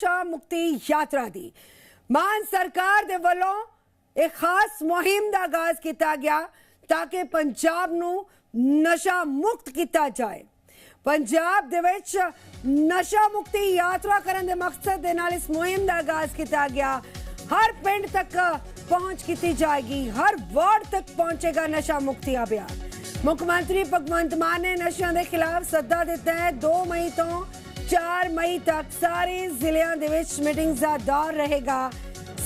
ਨਸ਼ਾ ਮੁਕਤੀ ਯਾਤਰਾ ਦੀ। ਮਾਨ ਸਰਕਾਰ ਦੇ ਵੱਲੋਂ ਇੱਕ ਖਾਸ ਮੁਹਿੰਮ ਦਾ ਆਗਾਜ਼ ਕੀਤਾ ਗਿਆ ਤਾਂ ਕਿ ਪੰਜਾਬ ਨੂੰ ਨਸ਼ਾ ਮੁਕਤ ਕੀਤਾ ਜਾਏ। ਪੰਜਾਬ ਦੇ ਵਿੱਚ ਨਸ਼ਾ ਮੁਕਤੀ ਯਾਤਰਾ ਕਰਨ ਦੇ ਮਕਸਦ ਦੇ ਨਾਲ ਇਸ ਮੁਹਿੰਮ ਦਾ ਆਗਾਜ਼ ਕੀਤਾ ਗਿਆ। ਹਰ ਪਿੰਡ ਤੱਕ ਪਹੁੰਚ ਕੀਤੀ ਜਾਏਗੀ। ਹਰ ਵਾਰਡ ਤੱਕ ਪਹੁੰਚੇਗਾ ਨਸ਼ਾ ਮੁਕਤੀ ਅਭਿਆਨ। ਮੁੱਖ ਮੰਤਰੀ ਭਗਵੰਤ ਮਾਨ ਨੇ ਨਸ਼ਿਆਂ ਦੇ ਖਿਲਾਫ ਸੱਦਾ ਦਿੱਤਾ ਹੈ। 2 ਮਈ ਤੋਂ 4 ਮਈ ਤੱਕ ਸਾਰੇ ਜ਼ਿਲ੍ਹਿਆਂ ਦੇ ਵਿੱਚ ਮੀਟਿੰਗਸ ਦਾ ਦੌਰ ਰਹੇਗਾ।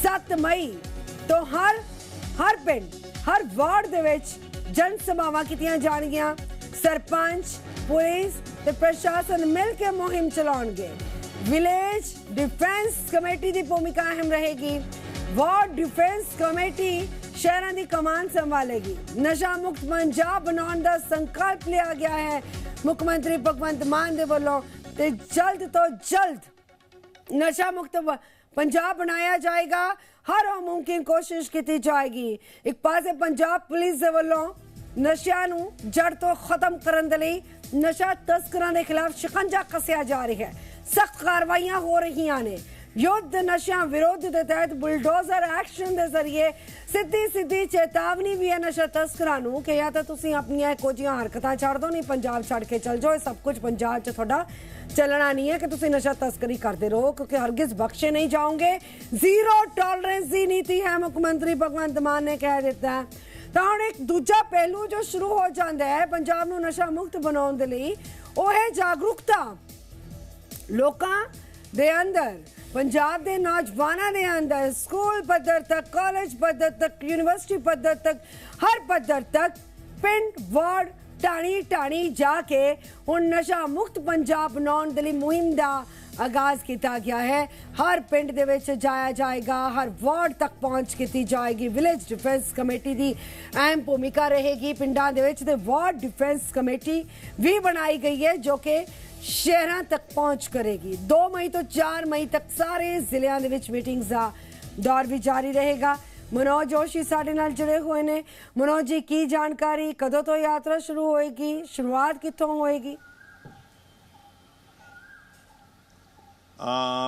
7 ਮਈ ਤੋਂ ਹਰ ਹਰ ਪਿੰਡ, ਹਰ ਵਾਰਡ ਦੇ ਵਿੱਚ ਜਨ ਸਭਾਵਾਂ ਕੀਤੀਆਂ ਜਾਣਗੀਆਂ। ਸਰਪੰਚ, ਪੁਲਿਸ ਤੇ ਪ੍ਰਸ਼ਾਸਨ ਮਿਲ ਕੇ ਮੁਹਿੰਮ ਚਲਾਉਣਗੇ। ਵਿਲੇਜ ਡਿਫੈਂਸ ਕਮੇਟੀ ਦੀ ਭੂਮਿਕਾ ਅਹਿਮ ਰਹੇਗੀ। ਵਾਰਡ ਡਿਫੈਂਸ ਕਮੇਟੀ ਸ਼ਹਿਰਾਂ ਦੀ ਕਮਾਨ ਸੰਭਾਲੇਗੀ। ਨਸ਼ਾ ਮੁਕਤ ਪੰਜਾਬ ਬਣਾਉਣ ਦਾ ਸੰਕਲਪ ਲਿਆ ਗਿਆ ਹੈ। ਮੁੱਖ ਮੰਤਰੀ ਭਗਵੰਤ ਮਾਨ ਦੇ ਵੱਲੋਂ ਤੇ ਜਲਦ ਤੋਂ ਜਲਦ ਨਸ਼ਾ ਮੁਕਤ ਬ- ਪੰਜਾਬ ਬਣਾਇਆ ਜਾਏਗਾ ਹਰ ਉਹ ਮੁਮਕਿਨ ਕੋਸ਼ਿਸ਼ ਕੀਤੀ ਜਾਏਗੀ ਇੱਕ ਪਾਸੇ ਪੰਜਾਬ ਪੁਲਿਸ ਦੇ ਵੱਲੋਂ ਨਸ਼ਿਆਂ ਨੂੰ ਜੜ ਤੋਂ ਖਤਮ ਕਰਨ ਦੇ ਲਈ ਨਸ਼ਾ ਤਸਕਰਾਂ ਦੇ ਖਿਲਾਫ ਸ਼ਿਕੰਜਾ ਕੱਸਿਆ ਜਾ ਰਿਹਾ ਹੈ ਸਖਤ ਕਾਰਵਾਈਆਂ ਹੋ ਰਹੀਆਂ ਨੇ ਯੁੱਧ ਨਸ਼ਾ ਵਿਰੋਧ ਦੇ ਤਹਿਤ ਬੁਲਡੋਜ਼ਰ ਐਕਸ਼ਨ ਦੇ ਜ਼ਰੀਏ ਸਿੱਧੀ ਸਿੱਧੀ ਚੇਤਾਵਨੀ ਵੀ ਹੈ ਨਸ਼ਾ ਤਸਕਰਾਂ ਨੂੰ ਕਿ ਜਾਂ ਤਾਂ ਤੁਸੀਂ ਆਪਣੀਆਂ ਇਹੋ ਹਰਕਤਾਂ ਛੱਡ ਦਿਓ, ਨਹੀਂ ਪੰਜਾਬ ਛੱਡ ਕੇ ਚਲ ਜਾਓ। ਇਹ ਸਭ ਕੁਝ ਪੰਜਾਬ 'ਚ ਤੁਹਾਡਾ ਚੱਲਣਾ ਨਹੀਂ ਹੈ ਕਿ ਤੁਸੀਂ ਨਸ਼ਾ ਤਸਕਰੀ ਕਰਦੇ ਰਹੋ, ਕਿਉਂਕਿ ਹਰਗਿਜ਼ ਬਖਸ਼ੇ ਨਹੀਂ ਜਾਓਗੇ। ਜ਼ੀਰੋ ਟੋਲਰੈਂਸ ਦੀ ਨੀਤੀ ਹੈ, ਮੁੱਖ ਮੰਤਰੀ ਭਗਵੰਤ ਮਾਨ ਨੇ ਕਹਿ ਦਿੱਤਾ। ਹੈ। ਤਾਂ ਹੁਣ ਇੱਕ ਦੂਜਾ ਪਹਿਲੂ ਜੋ ਸ਼ੁਰੂ ਹੋ ਜਾਂਦਾ ਹੈ, ਪੰਜਾਬ ਨੂੰ ਨਸ਼ਾ ਮੁਕਤ ਬਣਾਉਣ ਦੇ ਲਈ, ਉਹ ਹੈ ਜਾਗਰੂਕਤਾ। ਲੋਕਾਂ ਦੇ ਅੰਦਰ ਪੰਜਾਬ ਦੇ ਨੌਜਵਾਨਾਂ ਦੇ ਅੰਦਰ ਸਕੂਲ ਪੱਧਰ ਤੱਕ ਕਾਲਜ ਪੱਧਰ ਤੱਕ ਯੂਨੀਵਰਸਿਟੀ ਪੱਧਰ ਤੱਕ, ਹਰ ਪੱਧਰ ਤੱਕ ਪਿੰਡ, ਵਾਰਡ ਟਾਣੀ ਟਾਣੀ ਜਾ ਕੇ ਹੁਣ ਨਸ਼ਾ ਮੁਕਤ ਪੰਜਾਬ ਬਣਾਉਣ ਦੇ ਲਈ ਮੁਹਿੰਮ ਦਾ ਆਗਾਜ਼ ਕੀਤਾ ਗਿਆ ਹੈ। ਹਰ ਪਿੰਡ ਦੇ ਵਿੱਚ ਜਾਇਆ ਜਾਏਗਾ। ਹਰ ਵਾਰਡ ਤੱਕ ਪਹੁੰਚ ਕੀਤੀ ਜਾਏਗੀ। ਵਿਲੇਜ ਡਿਫੈਂਸ ਕਮੇਟੀ ਦੀ ਅਹਿਮ ਭੂਮਿਕਾ ਰਹੇਗੀ। ਪਿੰਡਾਂ ਦੇ ਵਿੱਚ ਤੇ ਵਾਰਡ ਡਿਫੈਂਸ ਕਮੇਟੀ ਵੀ ਬਣਾਈ ਗਈ ਹੈ, ਜੋ ਕਿ ਸ਼ਹਿਰਾਂ ਤੱਕ ਪਹੁੰਚ ਕਰੇਗੀ। 2 ਮਈ ਤੋਂ 4 ਮਈ ਤੱਕ ਸਾਰੇ ਜ਼ਿਲ੍ਹਿਆਂ ਦੇ ਵਿੱਚ ਮੀਟਿੰਗਸ ਦਾ ਦੌਰ ਵੀ ਜਾਰੀ ਰਹੇਗਾ। ਮਨੋਜ ਜੋਸ਼ੀ ਸਾਡੇ ਨਾਲ ਜੁੜੇ ਹੋਏ ਨੇ। ਮਨੋਜ ਜੀ, ਕੀ ਜਾਣਕਾਰੀ? ਕਦੋਂ ਤੋਂ ਯਾਤਰਾ ਸ਼ੁਰੂ ਹੋਏਗੀ? ਸ਼ੁਰੂਆਤ ਕਿੱਥੋਂ ਹੋਏਗੀ?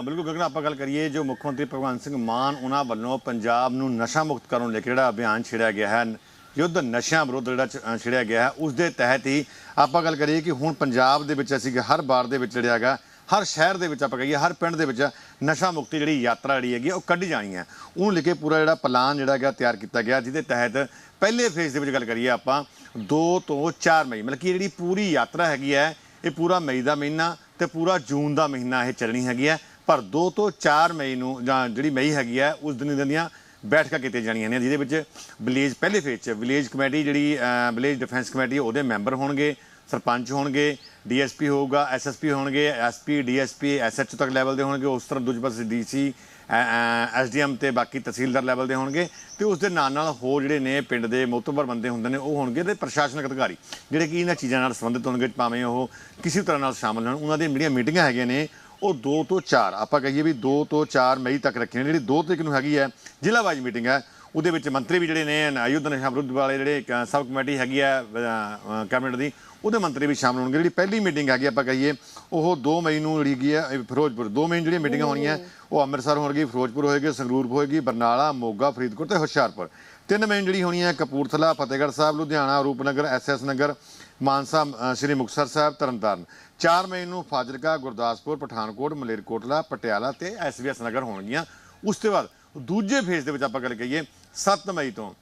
ਬਿਲਕੁਲ ਗਗਨ, ਆਪਾਂ ਗੱਲ ਕਰੀਏ ਜੋ ਮੁੱਖ ਮੰਤਰੀ ਭਗਵੰਤ ਸਿੰਘ ਮਾਨ ਉਹਨਾਂ ਵੱਲੋਂ ਪੰਜਾਬ ਨੂੰ ਨਸ਼ਾ ਮੁਕਤ ਕਰਨ ਲੈ ਕੇ ਜਿਹੜਾ ਅਭਿਆਨ ਛੇੜਿਆ ਗਿਆ ਹੈ, ਯੁੱਧ ਨਸ਼ਿਆਂ ਵਿਰੁੱਧ ਜਿਹੜਾ ਛ- ਛੇੜਿਆ ਗਿਆ ਹੈ, ਉਸ ਦੇ ਤਹਿਤ ਹੀ ਆਪਾਂ ਗੱਲ ਕਰੀਏ ਕਿ ਹੁਣ ਪੰਜਾਬ ਦੇ ਵਿੱਚ ਅਸੀਂ ਹਰ ਬਾਰ ਦੇ ਵਿੱਚ ਜਿਹੜਾ ਹੈਗਾ, ਹਰ ਸ਼ਹਿਰ ਦੇ ਵਿੱਚ ਆਪਾਂ ਕਹੀਏ, ਹਰ ਪਿੰਡ ਦੇ ਵਿੱਚ ਨਸ਼ਾ ਮੁਕਤੀ ਜਿਹੜੀ ਯਾਤਰਾ ਜਿਹੜੀ ਹੈਗੀ ਉਹ ਕੱਢੀ ਜਾਣੀ ਹੈ। ਉਹਨੂੰ ਲੈ ਕੇ ਪੂਰਾ ਜਿਹੜਾ ਪਲਾਨ ਜਿਹੜਾ ਹੈਗਾ ਤਿਆਰ ਕੀਤਾ ਗਿਆ, ਜਿਹਦੇ ਤਹਿਤ ਪਹਿਲੇ ਫੇਜ਼ ਦੇ ਵਿੱਚ ਗੱਲ ਕਰੀਏ ਆਪਾਂ 2 ਤੋਂ 4 ਮਈ ਮਤਲਬ ਕਿ ਜਿਹੜੀ ਪੂਰੀ ਯਾਤਰਾ ਹੈਗੀ ਹੈ ਇਹ ਪੂਰਾ ਮਈ ਦਾ ਮਹੀਨਾ ਤੇ ਪੂਰਾ ਜੂਨ ਦਾ ਮਹੀਨਾ ਇਹ ਚੱਲਣੀ ਹੈਗੀ ਹੈ। ਪਰ 2 ਤੋਂ 4 ਮਈ ਨੂੰ ਜਾਂ ਜਿਹੜੀ ਮਈ ਹੈਗੀ ਹੈ, ਉਸ ਦਿਨ ਦਿਨ ਦੀਆਂ ਬੈਠਕਾਂ ਕੀਤੀਆਂ ਜਾਣੀਆਂ ਨੇ, ਜਿਹਦੇ ਵਿੱਚ ਵਿਲੇਜ ਪਹਿਲੇ ਫੇਜ਼ 'ਚ ਵਿਲੇਜ ਕਮੇਟੀ ਜਿਹੜੀ ਵਿਲੇਜ ਡਿਫੈਂਸ ਕਮੇਟੀ, ਉਹਦੇ ਮੈਂਬਰ ਹੋਣਗੇ, ਸਰਪੰਚ ਹੋਣਗੇ, ਡੀਐਸਪੀ ਹੋਊਗਾ, ਐਸਐਸਪੀ ਹੋਣਗੇ, ਐਸਪੀ, ਡੀਐਸਪੀ ਐਸਐਚਓ ਤੱਕ ਲੈਵਲ ਦੇ ਹੋਣਗੇ, ਉਸ ਤਰ੍ਹਾਂ ਦੂਜੇ ਪਾਸੇ ਡੀਸੀ ਐਸਡੀਐਮ ਤੇ ਬਾਕੀ ਤਹਿਸੀਲਦਾਰ ਲੈਵਲ ਦੇ ਹੋਣਗੇ ਤੇ ਉਸ ਦੇ ਨਾਲ ਨਾਲ ਹੋਰ ਜਿਹੜੇ ਨੇ ਪਿੰਡ ਦੇ ਮੋਤਬਰ ਬੰਦੇ ਹੁੰਦੇ ਨੇ, ਉਹ ਹੋਣਗੇ ਤੇ ਪ੍ਰਸ਼ਾਸਨਿਕ ਅਧਿਕਾਰੀ, ਜਿਹੜੇ ਕਿ ਇਹਨਾਂ ਚੀਜ਼ਾਂ ਨਾਲ ਸੰਬੰਧਿਤ ਹੋਣਗੇ, ਭਾਵੇਂ ਉਹ ਕਿਸੇ ਤਰ੍ਹਾਂ ਨਾਲ ਸ਼ਾਮਲ ਹੋਣ। ਉਹਨਾਂ ਦੀਆਂ ਜਿਹੜੀਆਂ ਮੀਟਿੰਗਾਂ ਹੈਗੀਆਂ ਨੇ, ਉਹ 2 ਤੋਂ 4 ਆਪਾਂ ਕਹੀਏ ਵੀ 2 ਤੋਂ 4 ਮਈ ਤੱਕ ਰੱਖੀਆਂ ਨੇ, ਜਿਹੜੀ 2 ਤਰੀਕ ਨੂੰ ਹੈਗੀ ਹੈ, ਜ਼ਿਲ੍ਹਾ ਵਾਈਜ਼ ਮੀਟਿੰਗ ਹੈ। ਉਹਦੇ ਵਿੱਚ ਮੰਤਰੀ ਵੀ ਜਿਹੜੇ ਨੇ, ਆਯੁਧ ਨਸ਼ਾ ਵਿਰੁੱਧ ਵਾਲੇ ਜਿਹੜੇ ਕ- ਸਬ ਕਮੇਟੀ ਹੈਗੀ ਹੈ ਕੈਬਨਿਟ ਦੀ ਉਹਦੇ ਮੰਤਰੀ ਵੀ ਸ਼ਾਮਲ ਹੋਣਗੇ। ਜਿਹੜੀ ਪਹਿਲੀ ਮੀਟਿੰਗ ਹੈਗੀ ਆਪਾਂ ਕਹੀਏ, ਉਹ 2 ਮਈ ਨੂੰ ਜਿਹੜੀ ਹੈਗੀ ਹੈ ਫਿਰੋਜ਼ਪੁਰ 2 ਮਈ ਨੂੰ ਜਿਹੜੀਆਂ ਮੀਟਿੰਗਾਂ ਹੋਣੀਆਂ ਉਹ ਅੰਮ੍ਰਿਤਸਰ ਹੋਣਗੀ, ਫਿਰੋਜ਼ਪੁਰ ਹੋਏਗੀ, ਸੰਗਰੂਰ ਹੋਏਗੀ, ਬਰਨਾਲਾ, ਮੋਗਾ, ਫਰੀਦਕੋਟ ਤੇ ਹੁਸ਼ਿਆਰਪੁਰ। ਤਿੰਨ ਮਈ ਜਿਹੜੀ ਹੋਣੀ ਹੈ, ਕਪੂਰਥਲਾ, ਫਤਿਹਗੜ੍ਹ ਸਾਹਿਬ, ਲੁਧਿਆਣਾ, ਰੂਪਨਗਰ ਐਸਐਸ ਨਗਰ, ਮਾਨਸਾ ਸ੍ਰੀ ਮੁਕਤਸਰ ਸਾਹਿਬ, ਤਰਨਤਾਰਨ। 4 ਮਈ ਨੂੰ ਫਾਜ਼ਿਲਕਾ, ਗੁਰਦਾਸਪੁਰ, ਪਠਾਨਕੋਟ, ਮਲੇਰਕੋਟਲਾ, ਪਟਿਆਲਾ ਤੇ ਐਸਬੀਐਸ ਨਗਰ ਹੋਣਗੀਆਂ। ਉਸ ਤੋਂ ਬਾਅਦ ਦੂਜੇ ਫੇਜ਼ ਦੇ ਵਿੱਚ ਆਪਾਂ ਗੱਲ ਕਹੀਏ 7 ਮਈ ਤੋਂ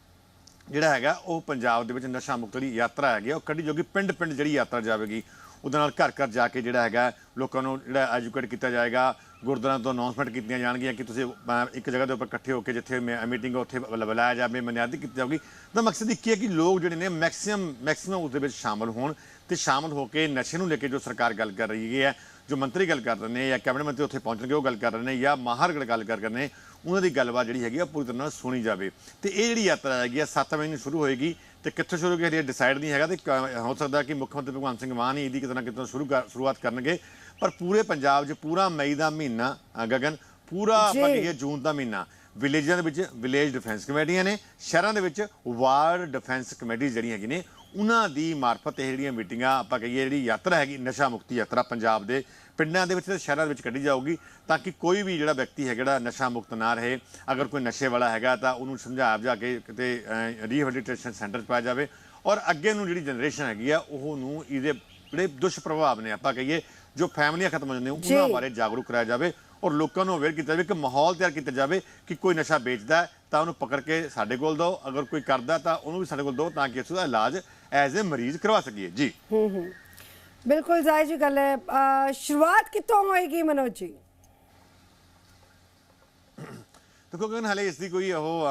ਜਿਹੜਾ ਹੈਗਾ ਉਹ ਪੰਜਾਬ ਦੇ ਵਿੱਚ ਨਸ਼ਾ ਮੁਕਤ ਦੀ ਯਾਤਰਾ ਹੈਗੀ ਆ, ਉਹ ਕੱਢੀ ਜੋਗੀ ਪਿੰਡ ਪਿੰਡ ਜਿਹੜੀ ਯਾਤਰਾ ਜਾਵੇਗੀ। ਉਹਦੇ ਨਾਲ ਘਰ ਘਰ ਜਾ ਕੇ ਜਿਹੜਾ ਹੈਗਾ ਲੋਕਾਂ ਨੂੰ ਜਿਹੜਾ ਐਜੂਕੇਟ ਕੀਤਾ ਜਾਏਗਾ ਗੁਰਦੁਆਰਿਆਂ ਤੋਂ ਅਨਾਉਂਸਮੈਂਟ ਕੀਤੀਆਂ ਜਾਣਗੀਆਂ ਕਿ ਤੁਸੀਂ ਇੱਕ ਜਗ੍ਹਾ ਦੇ ਉੱਪਰ ਇਕੱਠੇ ਹੋ ਕੇ ਜਿੱਥੇ ਮੀਟਿੰਗ ਉੱਥੇ ਬੁਲਾਇਆ ਜਾਵੇ ਮਨਿਆਦੀ ਕੀਤੀ ਜਾਊਗੀ। ਤਾਂ ਮਕਸਦ ਇਹ ਕੀ ਹੈ ਕਿ ਲੋਕ ਜਿਹੜੇ ਨੇ ਮੈਕਸਿਮਮ ਮੈਕਸਿਮਮ ਉਸ ਦੇ ਵਿੱਚ ਸ਼ਾਮਲ ਹੋਣ ਤੇ ਸ਼ਾਮਲ ਹੋ ਕੇ ਨਸ਼ੇ ਨੂੰ ਲੈ ਕੇ ਜੋ ਸਰਕਾਰ ਗੱਲ ਕਰ ਰਹੀ ਹੈ ਜੋ ਮੰਤਰੀ ਗੱਲ ਕਰ ਰਹੇ ਨੇ ਜਾਂ ਕੈਬਨਿਟ ਮੰਤਰੀ ਉੱਥੇ ਪਹੁੰਚਣਗੇ ਉਹ ਗੱਲ ਕਰ ਰਹੇ ਨੇ ਜਾਂ ਮਾਹਰ ਗੱਲ ਕਰ ਰਹੇ ਨੇ ਉਹਨਾਂ ਦੀ ਗੱਲਬਾਤ ਜਿਹੜੀ ਹੈਗੀ ਆ ਪੂਰੀ ਤਰ੍ਹਾਂ ਨਾਲ ਸੁਣੀ ਜਾਵੇ। ਤੇ ਇਹ ਜਿਹੜੀ ਯਾਤਰਾ ਹੈਗੀ ਆ 7 ਮਈ ਨੂੰ ਸ਼ੁਰੂ ਹੋਏਗੀ ਤੇ ਕਿੱਥੋਂ ਸ਼ੁਰੂ ਹੋਏਗੀ ਹਜੇ ਡਿਸਾਈਡ ਨਹੀਂ ਹੈਗਾ ਤੇ ਹੋ ਸਕਦਾ ਕਿ ਮੁੱਖ ਮੰਤਰੀ ਭਗਵੰਤ ਸਿੰਘ ਮਾਨ ਹੀ ਇਹਦੀ ਕਿਤੇ ਨਾ ਕਿਤੇ ਸ਼ੁਰੂ ਕਰ- ਸ਼ੁਰੂਆਤ ਕਰਨਗੇ। ਪਰ ਪੂਰੇ ਪੰਜਾਬ 'ਚ ਪੂਰਾ ਮਈ ਦਾ ਮਹੀਨਾ ਗਗਨ ਪੂਰਾ। ਕਹੀਏ ਜੂਨ ਦਾ ਮਹੀਨਾ। ਵਿਲੇਜਾਂ ਦੇ ਵਿੱਚ ਵਿਲੇਜ ਡਿਫੈਂਸ ਕਮੇਟੀਆਂ ਨੇ ਸ਼ਹਿਰਾਂ ਦੇ ਵਿੱਚ ਵਾਰਡ ਡਿਫੈਂਸ ਕਮੇਟੀ ਜਿਹੜੀਆਂ ਹੈਗੀਆਂ ਨੇ ਉਹਨਾਂ ਦੀ ਮਾਰਫਤ ਇਹ ਜਿਹੜੀਆਂ ਮੀਟਿੰਗਾਂ ਆਪਾਂ ਕਹੀਏ ਜਿਹੜੀ ਯਾਤਰਾ ਹੈਗੀ ਨਸ਼ਾ ਮੁਕਤੀ ਯਾਤਰਾ ਪੰਜਾਬ ਦੇ ਪਿੰਡਾਂ ਦੇ ਵਿੱਚ ਤੇ ਸ਼ਹਿਰਾਂ ਦੇ ਵਿੱਚ ਕੱਢੀ ਜਾਊਗੀ ਤਾਂ ਕਿ ਕੋਈ ਵੀ ਜਿਹੜਾ ਵਿਅਕਤੀ ਹੈ ਜਿਹੜਾ ਨਸ਼ਾ ਮੁਕਤ ਨਾ ਰਹੇ ਅਗਰ ਕੋਈ ਨਸ਼ੇ ਵਾਲਾ ਹੈਗਾ ਤਾਂ ਉਹਨੂੰ ਸਮਝਾਇਆ ਜਾ ਕੇ ਕਿਤੇ ਰੀਹੈਬਿਲਿਟੇਸ਼ਨ ਸੈਂਟਰ 'ਚ ਪਾਇਆ ਜਾਵੇ ਔਰ ਅੱਗੇ ਨੂੰ ਜਿਹੜੀ ਜਨਰੇਸ਼ਨ ਹੈਗੀ ਆ ਉਹ ਨੂੰ ਇਹਦੇ ਜਿਹੜੇ ਦੁਸ਼ਪ੍ਰਭਾਵ ਨੇ ਆਪਾਂ ਕਹੀਏ ਜੋ ਫੈਮਲੀਆਂ ਖਤਮ ਹੋ ਜਾਂਦੀਆਂ ਉਹਨਾਂ। ਬਾਰੇ ਜਾਗਰੂਕ ਕਰਾਇਆ ਜਾਵੇ ਔਰ ਲੋਕਾਂ ਨੂੰ ਅਵੇਅਰ ਕੀਤਾ ਜਾਵੇ ਕਿ ਮਾਹੌਲ ਤਿਆਰ ਕੀਤਾ ਜਾਵੇ ਕਿ ਕੋਈ ਨਸ਼ਾ ਵੇਚਦਾ ਤਾਂ ਉਹਨੂੰ ਪਕੜ ਕੇ ਸਾਡੇ ਕੋਲ ਦਿਓ ਅਗਰ ਕੋਈ ਕਰਦਾ ਤਾਂ ਉਹਨੂੰ ਵੀ ਸਾਡੇ ਕੋਲ ਦਿਓ ਤਾਂ ਕਿ ਅਸੀਂ ਉਹਦਾ ਇਲਾਜ ਐਜ਼ ਅ ਮਰੀਜ਼ ਕਰਵਾ ਸਕੀਏ। ਜੀ। ਬਿਲਕੁਲ ਜ਼ਾਹਿਰ ਜੀ ਗੱਲ ਹੈ। ਸ਼ੁਰੂਆਤ ਕਿੱਥੋਂ ਹੋਏਗੀ ਮਨੋਜ ਜੀ? ਦੇਖੋ ਕਿ ਹਲੇ ਇਸ ਦੀ ਕੋਈ ਉਹ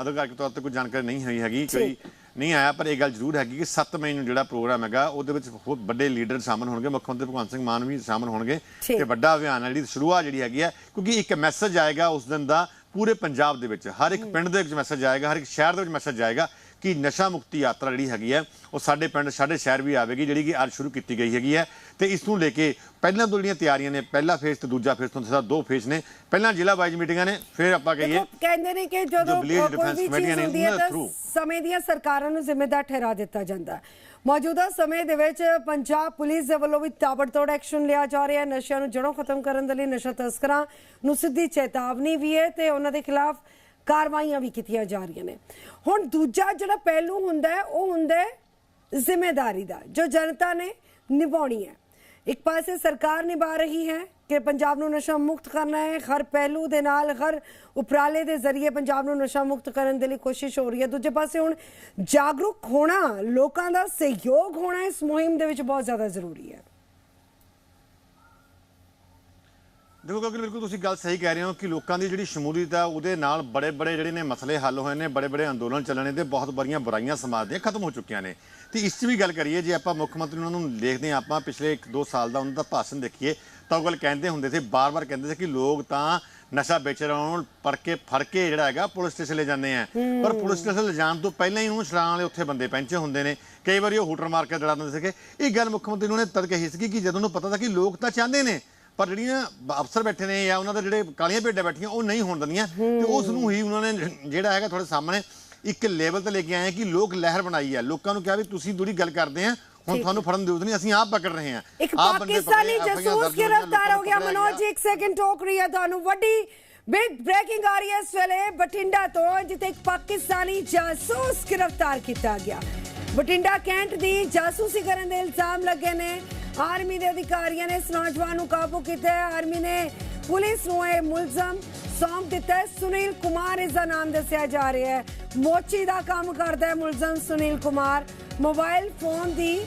ਅਧਿਕਾਰਕ ਤੌਰ ਤੇ ਕੋਈ ਜਾਣਕਾਰੀ ਨਹੀਂ ਹੋਈ ਹੈਗੀ ਕੋਈ ਨਹੀਂ ਆਇਆ ਪਰ ਇਹ ਗੱਲ ਜ਼ਰੂਰ ਹੈਗੀ ਕਿ 7 ਮਈ ਨੂੰ ਜਿਹੜਾ ਪ੍ਰੋਗਰਾਮ ਹੈਗਾ ਉਹਦੇ ਵਿੱਚ ਬਹੁਤ ਵੱਡੇ ਲੀਡਰ ਸ਼ਾਮਲ ਹੋਣਗੇ ਮੁੱਖ ਮੰਤਰੀ ਭਗਵੰਤ ਸਿੰਘ ਮਾਨ ਵੀ ਸ਼ਾਮਲ ਹੋਣਗੇ। ਤੇ ਵੱਡਾ ਅਭਿਆਨ ਹੈ ਜਿਹੜੀ ਸ਼ੁਰੂਆਤ ਜਿਹੜੀ ਹੈਗੀ ਹੈ ਕਿਉਂਕਿ ਇੱਕ ਮੈਸੇਜ ਆਏਗਾ ਉਸ ਦਿਨ ਦਾ ਪੂਰੇ ਪੰਜਾਬ ਦੇ ਵਿੱਚ। ਹਰ ਇੱਕ ਪਿੰਡ ਦੇ ਵਿੱਚ ਮੈਸੇਜ ਆਏਗਾ ਹਰ ਇੱਕ ਸ਼ਹਿਰ ਦੇ ਵਿੱਚ ਮੈਸੇਜ ਆਏਗਾ। ਕਿ ਨਸ਼ਾ ਮੁਕਤੀ ਯਾਤਰਾ ਜਿਹੜੀ ਹੈਗੀ ਹੈ ਉਹ ਸਾਡੇ ਪਿੰਡ ਸਾਡੇ ਸ਼ਹਿਰ ਵੀ ਆਵੇਗੀ ਜਿਹੜੀ ਕਿ ਅੱਜ ਸ਼ੁਰੂ ਕੀਤੀ ਗਈ ਹੈਗੀ ਹੈ ਤੇ ਇਸ ਨੂੰ ਲੈ ਕੇ ਪਹਿਲਾਂ ਤੋਂ ਜਿਹੜੀਆਂ ਤਿਆਰੀਆਂ ਨੇ ਪਹਿਲਾ ਫੇਜ਼ ਤੇ ਦੂਜਾ ਫੇਜ਼ ਤੋਂ ਸਿੱਧਾ ਦੋ ਫੇਜ਼ ਨੇ ਪਹਿਲਾਂ ਜ਼ਿਲ੍ਹਾ ਵਾਈਜ਼ ਮੀਟਿੰਗਾਂ ਨੇ ਫਿਰ ਆਪਾਂ ਕਹੀਏ ਕਹਿੰਦੇ ਨੇ ਕਿ ਜਦੋਂ ਕੋਈ ਵੀ ਚੀਜ਼ ਹੁੰਦੀ ਹੈ ਤਾਂ। ਸਮੇਂ ਦੀਆਂ ਸਰਕਾਰਾਂ ਨੂੰ ਜ਼ਿੰਮੇਦਾਰ ਠਹਿਰਾ ਦਿੱਤਾ ਜਾਂਦਾ। ਮੌਜੂਦਾ ਸਮੇਂ ਦੇ ਵਿੱਚ ਪੰਜਾਬ ਪੁਲਿਸ ਦੇ ਵੱਲੋਂ ਵੀ ਤਾਬੜਤੋੜ ਐਕਸ਼ਨ ਲਿਆ ਜਾ ਰਿਹਾ ਹੈ ਨਸ਼ਿਆਂ ਨੂੰ ਜੜੋਂ ਖਤਮ ਕਰਨ ਦੇ ਲਈ ਨਸ਼ਾ ਤਸਕਰਾਂ ਨੂੰ ਸਿੱਧੀ ਚੇਤਾਵਨੀ ਵੀ ਹੈ ਤੇ ਉਹਨਾਂ ਦੇ ਖਿਲਾਫ ਕਾਰਵਾਈਆਂ ਵੀ ਕੀਤੀਆਂ ਜਾ ਰਹੀਆਂ ਨੇ। ਹੁਣ ਦੂਜਾ ਜਿਹੜਾ ਪਹਿਲੂ ਹੁੰਦਾ ਹੈ, ਉਹ ਹੁੰਦਾ ਹੈ ਜ਼ਿੰਮੇਦਾਰੀ ਦਾ, ਜੋ ਜਨਤਾ ਨੇ ਨਿਭਾਉਣੀ ਹੈ। ਇੱਕ ਪਾਸੇ ਸਰਕਾਰ ਨਿਭਾ ਰਹੀ ਹੈ ਕਿ ਪੰਜਾਬ ਨੂੰ ਨਸ਼ਾ ਮੁਕਤ ਕਰਨਾ ਹੈ, ਹਰ ਪਹਿਲੂ ਦੇ ਨਾਲ, ਹਰ ਉਪਰਾਲੇ ਦੇ ਜ਼ਰੀਏ ਪੰਜਾਬ ਨੂੰ ਨਸ਼ਾ ਮੁਕਤ ਕਰਨ ਦੇ ਲਈ ਕੋਸ਼ਿਸ਼ ਹੋ ਰਹੀ ਹੈ। ਦੂਜੇ ਪਾਸੇ ਹੁਣ ਜਾਗਰੂਕ ਹੋਣਾ, ਲੋਕਾਂ ਦਾ ਸਹਿਯੋਗ ਹੋਣਾ ਇਸ ਮੁਹਿੰਮ ਦੇ ਵਿੱਚ ਬਹੁਤ ਜ਼ਿਆਦਾ ਜ਼ਰੂਰੀ ਹੈ। ਦੇਖੋ ਕਿਉਂਕਿ ਬਿਲਕੁਲ ਤੁਸੀਂ ਗੱਲ ਸਹੀ ਕਹਿ ਰਹੇ ਹੋ ਕਿ ਲੋਕਾਂ ਦੀ ਜਿਹੜੀ ਸ਼ਮੂਲੀਅਤ ਹੈ ਉਹਦੇ ਨਾਲ ਬੜੇ ਬੜੇ ਜਿਹੜੇ ਨੇ ਮਸਲੇ ਹੱਲ ਹੋਏ ਨੇ ਬੜੇ ਬੜੇ ਅੰਦੋਲਨ ਚੱਲਣੇ ਤੇ ਬਹੁਤ ਬੜੀਆਂ ਬੁਰਾਈਆਂ ਸਮਾਜ ਦੀਆਂ ਖਤਮ ਹੋ ਚੁੱਕੀਆਂ ਨੇ। ਤੇ ਇਸ 'ਚ ਵੀ ਗੱਲ ਕਰੀਏ ਜੇ ਆਪਾਂ ਮੁੱਖ ਮੰਤਰੀ ਉਹਨਾਂ ਨੂੰ ਦੇਖਦੇ ਹਾਂ ਆਪਾਂ ਪਿਛਲੇ 1-2 ਸਾਲ ਦਾ ਉਹਨਾਂ ਦਾ ਭਾਸ਼ਣ ਦੇਖੀਏ ਤਾਂ ਉਹ ਗੱਲ ਕਹਿੰਦੇ ਹੁੰਦੇ ਸੀ ਬਾਰ-ਬਾਰ ਕਹਿੰਦੇ ਸੀ ਕਿ ਲੋਕ ਤਾਂ ਨਸ਼ਾ ਵੇਚ ਰਹੇ ਹੋਣ ਪੜ ਕੇ ਫੜ ਕੇ ਜਿਹੜਾ ਹੈਗਾ ਪੁਲਿਸ ਸਟੇਸ਼ਨ ਲੈ ਜਾਂਦੇ ਆ। ਪਰ ਪੁਲਿਸ ਸਟੇਸ਼ਨ ਲੈ ਜਾਣ ਤੋਂ ਪਹਿਲਾਂ ਹੀ ਉਹਨੂੰ ਛਡਾਉਣ ਵਾਲੇ ਉੱਥੇ ਬੰਦੇ ਪਹੁੰਚੇ ਹੁੰਦੇ ਨੇ। ਕਈ ਵਾਰੀ ਉਹ ਹੂਟਰ ਮਾਰ ਕੇ ਦੜਾ ਦਿੰਦੇ ਸੀਗੇ। ਇਹ ਗੱਲ ਮੁੱਖ ਮੰਤਰੀ ਨੂੰ ਨੇ ਤਦ ਕਹੀ ਸੀ ਕਿ ਜਦੋਂ ਉਹਨੂੰ ਪਤਾ ਸੀ ਕਿ ਲੋਕ ਤਾਂ ਚਾਹੁੰਦੇ ਨੇ। ਪਰ ਜਿਹੜੀਆਂ ਅਫਸਰ ਬੈਠੇ ਨੇ ਜਾਂ ਉਹਨਾਂ ਦੇ ਜਿਹੜੇ ਕਾਲੀਆਂ ਭੇਡਾਂ ਬੈਠੀਆਂ ਉਹ ਨਹੀਂ ਹੋਣ ਦਿੰਦੀਆਂ। ਤੇ ਉਸ ਨੂੰ ਹੀ ਉਹਨਾਂ ਨੇ ਜਿਹੜਾ ਹੈਗਾ ਤੁਹਾਡੇ ਸਾਹਮਣੇ ਇੱਕ ਲੈਵਲ ਤੇ ਲੈ ਕੇ ਆਏ ਕਿ ਲੋਕ ਲਹਿਰ ਬਣਾਈ ਹੈ ਲੋਕਾਂ ਨੂੰ ਕਿਹਾ ਵੀ ਤੁਸੀਂ ਦੂਰੀ ਗੱਲ ਕਰਦੇ ਆ ਹੁਣ ਤੁਹਾਨੂੰ ਫੜਨ ਦਿਓ ਨਹੀਂ ਅਸੀਂ ਆਪ ਪਕੜ ਰਹੇ ਹਾਂ ਇੱਕ ਪਾਕਿਸਤਾਨੀ ਜਸੂਸ ਗ੍ਰਿਫਤਾਰ ਹੋ ਗਿਆ। ਮਨੋਜ ਜੀ ਇੱਕ ਸੈਕਿੰਡ ਟੋਕ ਰਹੀ ਹੈ ਤੁਹਾਨੂੰ। ਵੱਡੀ ਬਿਗ ਬ੍ਰੇਕਿੰਗ ਆ ਰਹੀ ਹੈ ਇਸ ਵੇਲੇ ਬਠਿੰਡਾ ਤੋਂ ਜਿੱਥੇ ਇੱਕ ਪਾਕਿਸਤਾਨੀ ਜਾਸੂਸ ਗ੍ਰਿਫਤਾਰ ਕੀਤਾ ਗਿਆ। ਬਠਿੰਡਾ ਕੈਂਟ ਦੀ ਜਾਸੂਸੀ ਕਰਨ ਦੇ ਇਲਜ਼ਾਮ ਲੱਗੇ ਨੇ। ਆਰਮੀ ਦੇ ਅਧਿਕਾਰੀਆਂ ਨੇ ਇਸ ਨੌਜਵਾਨ ਨੂੰ ਕਾਬੂ ਕੀਤਾ ਹੈ। ਆਰਮੀ ਨੇ ਪੁਲਿਸ ਨੂੰ ਇਹ ਮੁਲਜ਼ਮ ਸੌਂਪ ਦਿੱਤਾ ਹੈ। ਸੁਨੀਲ ਕੁਮਾਰ ਇਸ ਦਾ ਨਾਮ ਦੱਸਿਆ ਜਾ ਰਿਹਾ ਹੈ। ਮੋਚੀ ਦਾ ਕੰਮ ਕਰਦਾ ਹੈ ਮੁਲਜ਼ਮ ਸੁਨੀਲ ਕੁਮਾਰ। ਮੋਬਾਈਲ ਫੋਨ ਦੀ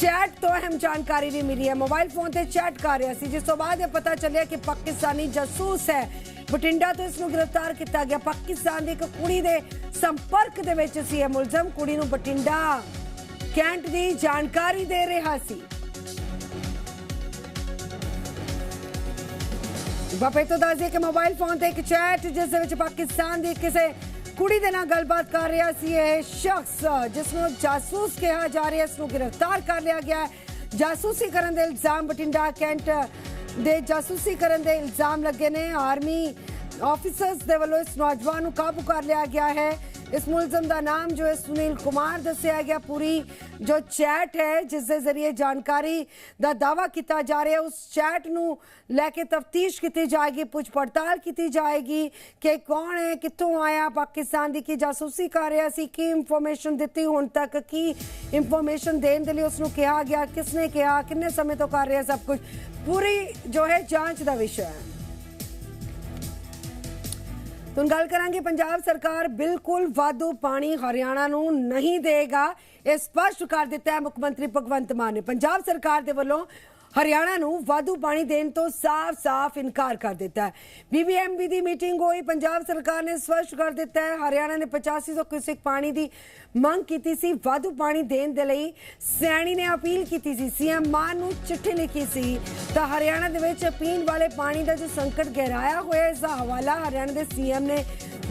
ਚੈਟ ਤੋਂ ਅਹਿਮ ਜਾਣਕਾਰੀ ਵੀ ਮਿਲੀ ਹੈ। ਮੋਬਾਈਲ ਫੋਨ ਤੇ ਚੈਟ ਕਰ ਰਿਹਾ ਸੀ। ਜਿਸ ਤੋਂ ਬਾਅਦ ਇਹ ਪਤਾ ਚੱਲਿਆ ਕਿ ਪਾਕਿਸਤਾਨੀ ਜਾਸੂਸ ਹੈ। ਬਠਿੰਡਾ ਤੋਂ ਇਸ ਨੂੰ ਗ੍ਰਿਫਤਾਰ ਕੀਤਾ ਗਿਆ। ਪਾਕਿਸਤਾਨ ਦੀ ਇੱਕ ਕੁੜੀ ਦੇ ਸੰਪਰਕ ਦੇ ਵਿੱਚ ਸੀ ਇਹ ਮੁਲਜ਼ਮ। ਕੁੜੀ ਨੂੰ ਬਠਿੰਡਾ ਕੈਂਟ ਦੀ ਜਾਣਕਾਰੀ ਦੇ ਰਿਹਾ ਸੀ। ਬਾਪੇ ਤੋਂ ਦੱਸਦੇ ਕਿ ਮੋਬਾਈਲ ਫੋਨ ਤੇ ਇੱਕ ਚੈਟ, ਜਿਸ ਦੇ ਵਿੱਚ ਪਾਕਿਸਤਾਨ ਦੀ ਕਿਸੇ ਕੁੜੀ ਦੇ ਨਾਲ ਗੱਲਬਾਤ ਕਰ ਰਿਹਾ ਸੀ, ਇਹ ਸ਼ਖਸ, ਜਿਸ ਨੂੰ ਜਾਸੂਸ ਕਿਹਾ ਜਾ ਰਿਹਾ, ਇਸ ਨੂੰ ਗ੍ਰਿਫਤਾਰ ਕਰ ਲਿਆ ਗਿਆ ਹੈ। ਜਾਸੂਸੀ ਕਰਨ ਦੇ ਇਲਜ਼ਾਮ ਬਟਿੰਡਾ ਕੈਂਟ ਦੇ ਜਾਸੂਸੀ ਕਰਨ ਦੇ ਇਲਜ਼ਾਮ ਲੱਗੇ ਨੇ। ਆਰਮੀ ਆਫੀਸਰਸ ਦੇ ਵੱਲੋਂ ਇਸ ਨੌਜਵਾਨ ਨੂੰ ਕਾਬੂ ਕਰ ਲਿਆ ਗਿਆ ਹੈ। ਇਸ ਮੁਲਜ਼ਮ ਦਾ ਨਾਮ ਜੋ ਹੈ ਸੁਨੀਲ ਕੁਮਾਰ ਦੱਸਿਆ ਗਿਆ ਪੂਰੀ ਜੋ ਚੈਟ ਹੈ ਜਿਸ ਦੇ ਜ਼ਰੀਏ ਜਾਣਕਾਰੀ ਦਾ ਦਾਵਾ ਕੀਤਾ ਜਾ ਰਿਹਾ ਉਸ ਚੈਟ ਨੂੰ ਲੈ ਕੇ ਤਫਤੀਸ਼ ਕੀਤੀ ਜਾਏਗੀ ਪੁੱਛ ਪੜਤਾਲ ਕੀਤੀ ਜਾਏਗੀ ਕਿ ਕੌਣ ਹੈ ਕਿੱਥੋਂ ਆਇਆ ਪਾਕਿਸਤਾਨ ਦੀ ਕੀ ਜਾਸੂਸੀ ਕਰ ਰਿਹਾ ਸੀ ਕੀ ਇਨਫੋਰਮੇਸ਼ਨ ਦਿੱਤੀ ਹੁਣ ਤੱਕ ਕੀ ਇਨਫੋਰਮੇਸ਼ਨ ਦੇਣ ਦੇ ਲਈ ਉਸ ਨੂੰ ਕਿਹਾ ਗਿਆ ਕਿਸਨੇ ਕਿਹਾ ਕਿੰਨੇ ਸਮੇਂ ਤੋਂ ਕਰ ਰਿਹਾ ਸਭ ਕੁਝ ਪੂਰੀ ਜੋ ਹੈ ਜਾਂਚ ਦਾ ਵਿਸ਼ਾ ਹੈ ਹੁਣ ਗੱਲ ਕਰਾਂਗੇ, ਪੰਜਾਬ ਸਰਕਾਰ ਬਿਲਕੁਲ ਵਾਧੂ ਪਾਣੀ ਹਰਿਆਣਾ ਨੂੰ ਨਹੀਂ ਦੇਗਾ। ਇਹ ਸਪਸ਼ਟ ਕਰ ਦਿੱਤਾ ਹੈ ਮੁੱਖ ਮੰਤਰੀ ਭਗਵੰਤ ਮਾਨ ਨੇ। ਪੰਜਾਬ ਸਰਕਾਰ ਦੇ ਵੱਲੋਂ ਹਰਿਆਣਾ ਨੂੰ ਵਾਧੂ ਪਾਣੀ ਦੇਣ ਤੋਂ ਸਾਫ਼-ਸਾਫ਼ ਇਨਕਾਰ ਕਰ ਦਿੱਤਾ ਹੈ। ਬੀਬੀਐਮਬੀ ਦੀ ਮੀਟਿੰਗ ਹੋਈ ਪੰਜਾਬ ਸਰਕਾਰ ਨੇ ਸਪਸ਼ਟ ਕਰ ਦਿੱਤਾ ਹੈ। ਹਰਿਆਣਾ ਨੇ 8500 ਕਿਊਸਿਕ ਪਾਣੀ ਦੀ ਮੰਗ ਕੀਤੀ ਸੀ। ਵਾਧੂ ਪਾਣੀ ਦੇਣ ਦੇ ਲਈ ਸੈਣੀ ਨੇ ਅਪੀਲ ਕੀਤੀ ਸੀ। ਸੀਐਮ ਮਾਨ ਨੂੰ ਚਿੱਠੀ ਲਿਖੀ ਸੀ। ਤਾਂ ਹਰਿਆਣਾ ਦੇ ਵਿੱਚ ਪੀਣ ਵਾਲੇ ਪਾਣੀ ਦਾ ਜੋ ਸੰਕਟ ਗਹਿਰਾਇਆ ਹੋਇਆ ਹੈ, ਇਸ ਦਾ ਹਵਾਲਾ ਹਰਿਆਣਾ ਦੇ ਸੀਐਮ ਨੇ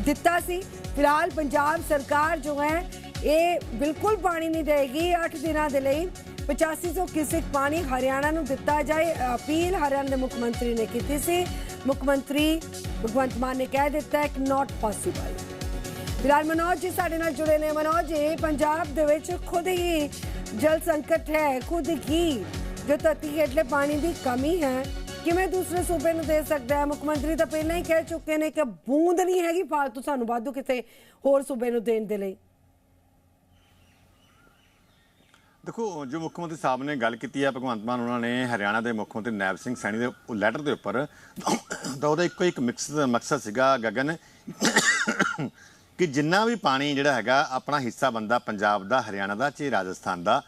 ਦਿੱਤਾ ਸੀ। ਫਿਲਹਾਲ ਪੰਜਾਬ ਸਰਕਾਰ ਜੋ ਹੈ ਇਹ ਬਿਲਕੁਲ ਪਾਣੀ ਨਹੀਂ ਦੇਗੀ 8 ਦਿਨਾਂ ਦੇ ਲਈ 8500 ਕਿਊਸਿਕ ਪਾਣੀ ਹਰਿਆਣਾ ਨੂੰ ਦਿੱਤਾ ਜਾਏ। ਅਪੀਲ ਹਰਿਆਣਾ ਦੇ ਮੁੱਖ ਮੰਤਰੀ ਨੇ ਕੀਤੀ ਸੀ। ਮੁੱਖ ਮੰਤਰੀ ਭਗਵੰਤ ਮਾਨ ਨੇ ਕਹਿ ਦਿੱਤਾ ਹੈ ਕਿ ਨਾਟ ਪੋਸੀਬਲ ਫਿਲਹਾਲ ਮਨੋਜ ਜੀ ਸਾਡੇ ਨਾਲ ਜੁੜੇ ਨੇ। ਮਨੋਜ ਜੀ, ਪੰਜਾਬ ਦੇ ਵਿੱਚ ਖੁਦ ਹੀ ਜਲ ਸੰਕਟ ਹੈ। ਖੁਦ ਹੀ ਜੋ ਧਰਤੀ ਹੇਠਲੇ ਪਾਣੀ ਦੀ ਕਮੀ ਹੈ, ਕਿਵੇਂ ਦੂਸਰੇ ਸੂਬੇ ਨੂੰ ਦੇ ਸਕਦਾ ਹੈ? ਮੁੱਖ ਮੰਤਰੀ ਤਾਂ ਪਹਿਲਾਂ ਹੀ ਕਹਿ ਚੁੱਕੇ ਨੇ ਕਿ ਬੂੰਦ ਨਹੀਂ ਹੈਗੀ, ਫਾਲਤੂ ਸਾਨੂੰ ਵਾਧੂ ਕਿਤੇ ਹੋਰ ਸੂਬੇ ਨੂੰ ਦੇਣ ਦੇ ਲਈ। ਦੇਖੋ, ਜੋ ਮੁੱਖ ਮੰਤਰੀ ਸਾਹਿਬ ਨੇ ਗੱਲ ਕੀਤੀ ਹੈ ਭਗਵੰਤ ਮਾਨ ਉਹਨਾਂ ਨੇ ਹਰਿਆਣਾ ਦੇ ਮੁੱਖ ਮੰਤਰੀ ਨੈਬ ਸਿੰਘ ਸੈਣੀ ਦੇ ਲੈਟਰ ਦੇ ਉੱਪਰ, ਤਾਂ ਉਹਦਾ ਇੱਕੋ ਇੱਕ ਮਕਸਦ ਮਕਸਦ ਸੀਗਾ ਗਗਨ, ਕਿ ਜਿੰਨਾ ਵੀ ਪਾਣੀ ਜਿਹੜਾ ਹੈਗਾ, ਆਪਣਾ ਹਿੱਸਾ ਬੰਦਾ ਪੰਜਾਬ ਦਾ, ਹਰਿਆਣਾ ਦਾ ਤੇ ਰਾਜਸਥਾਨ ਦਾ,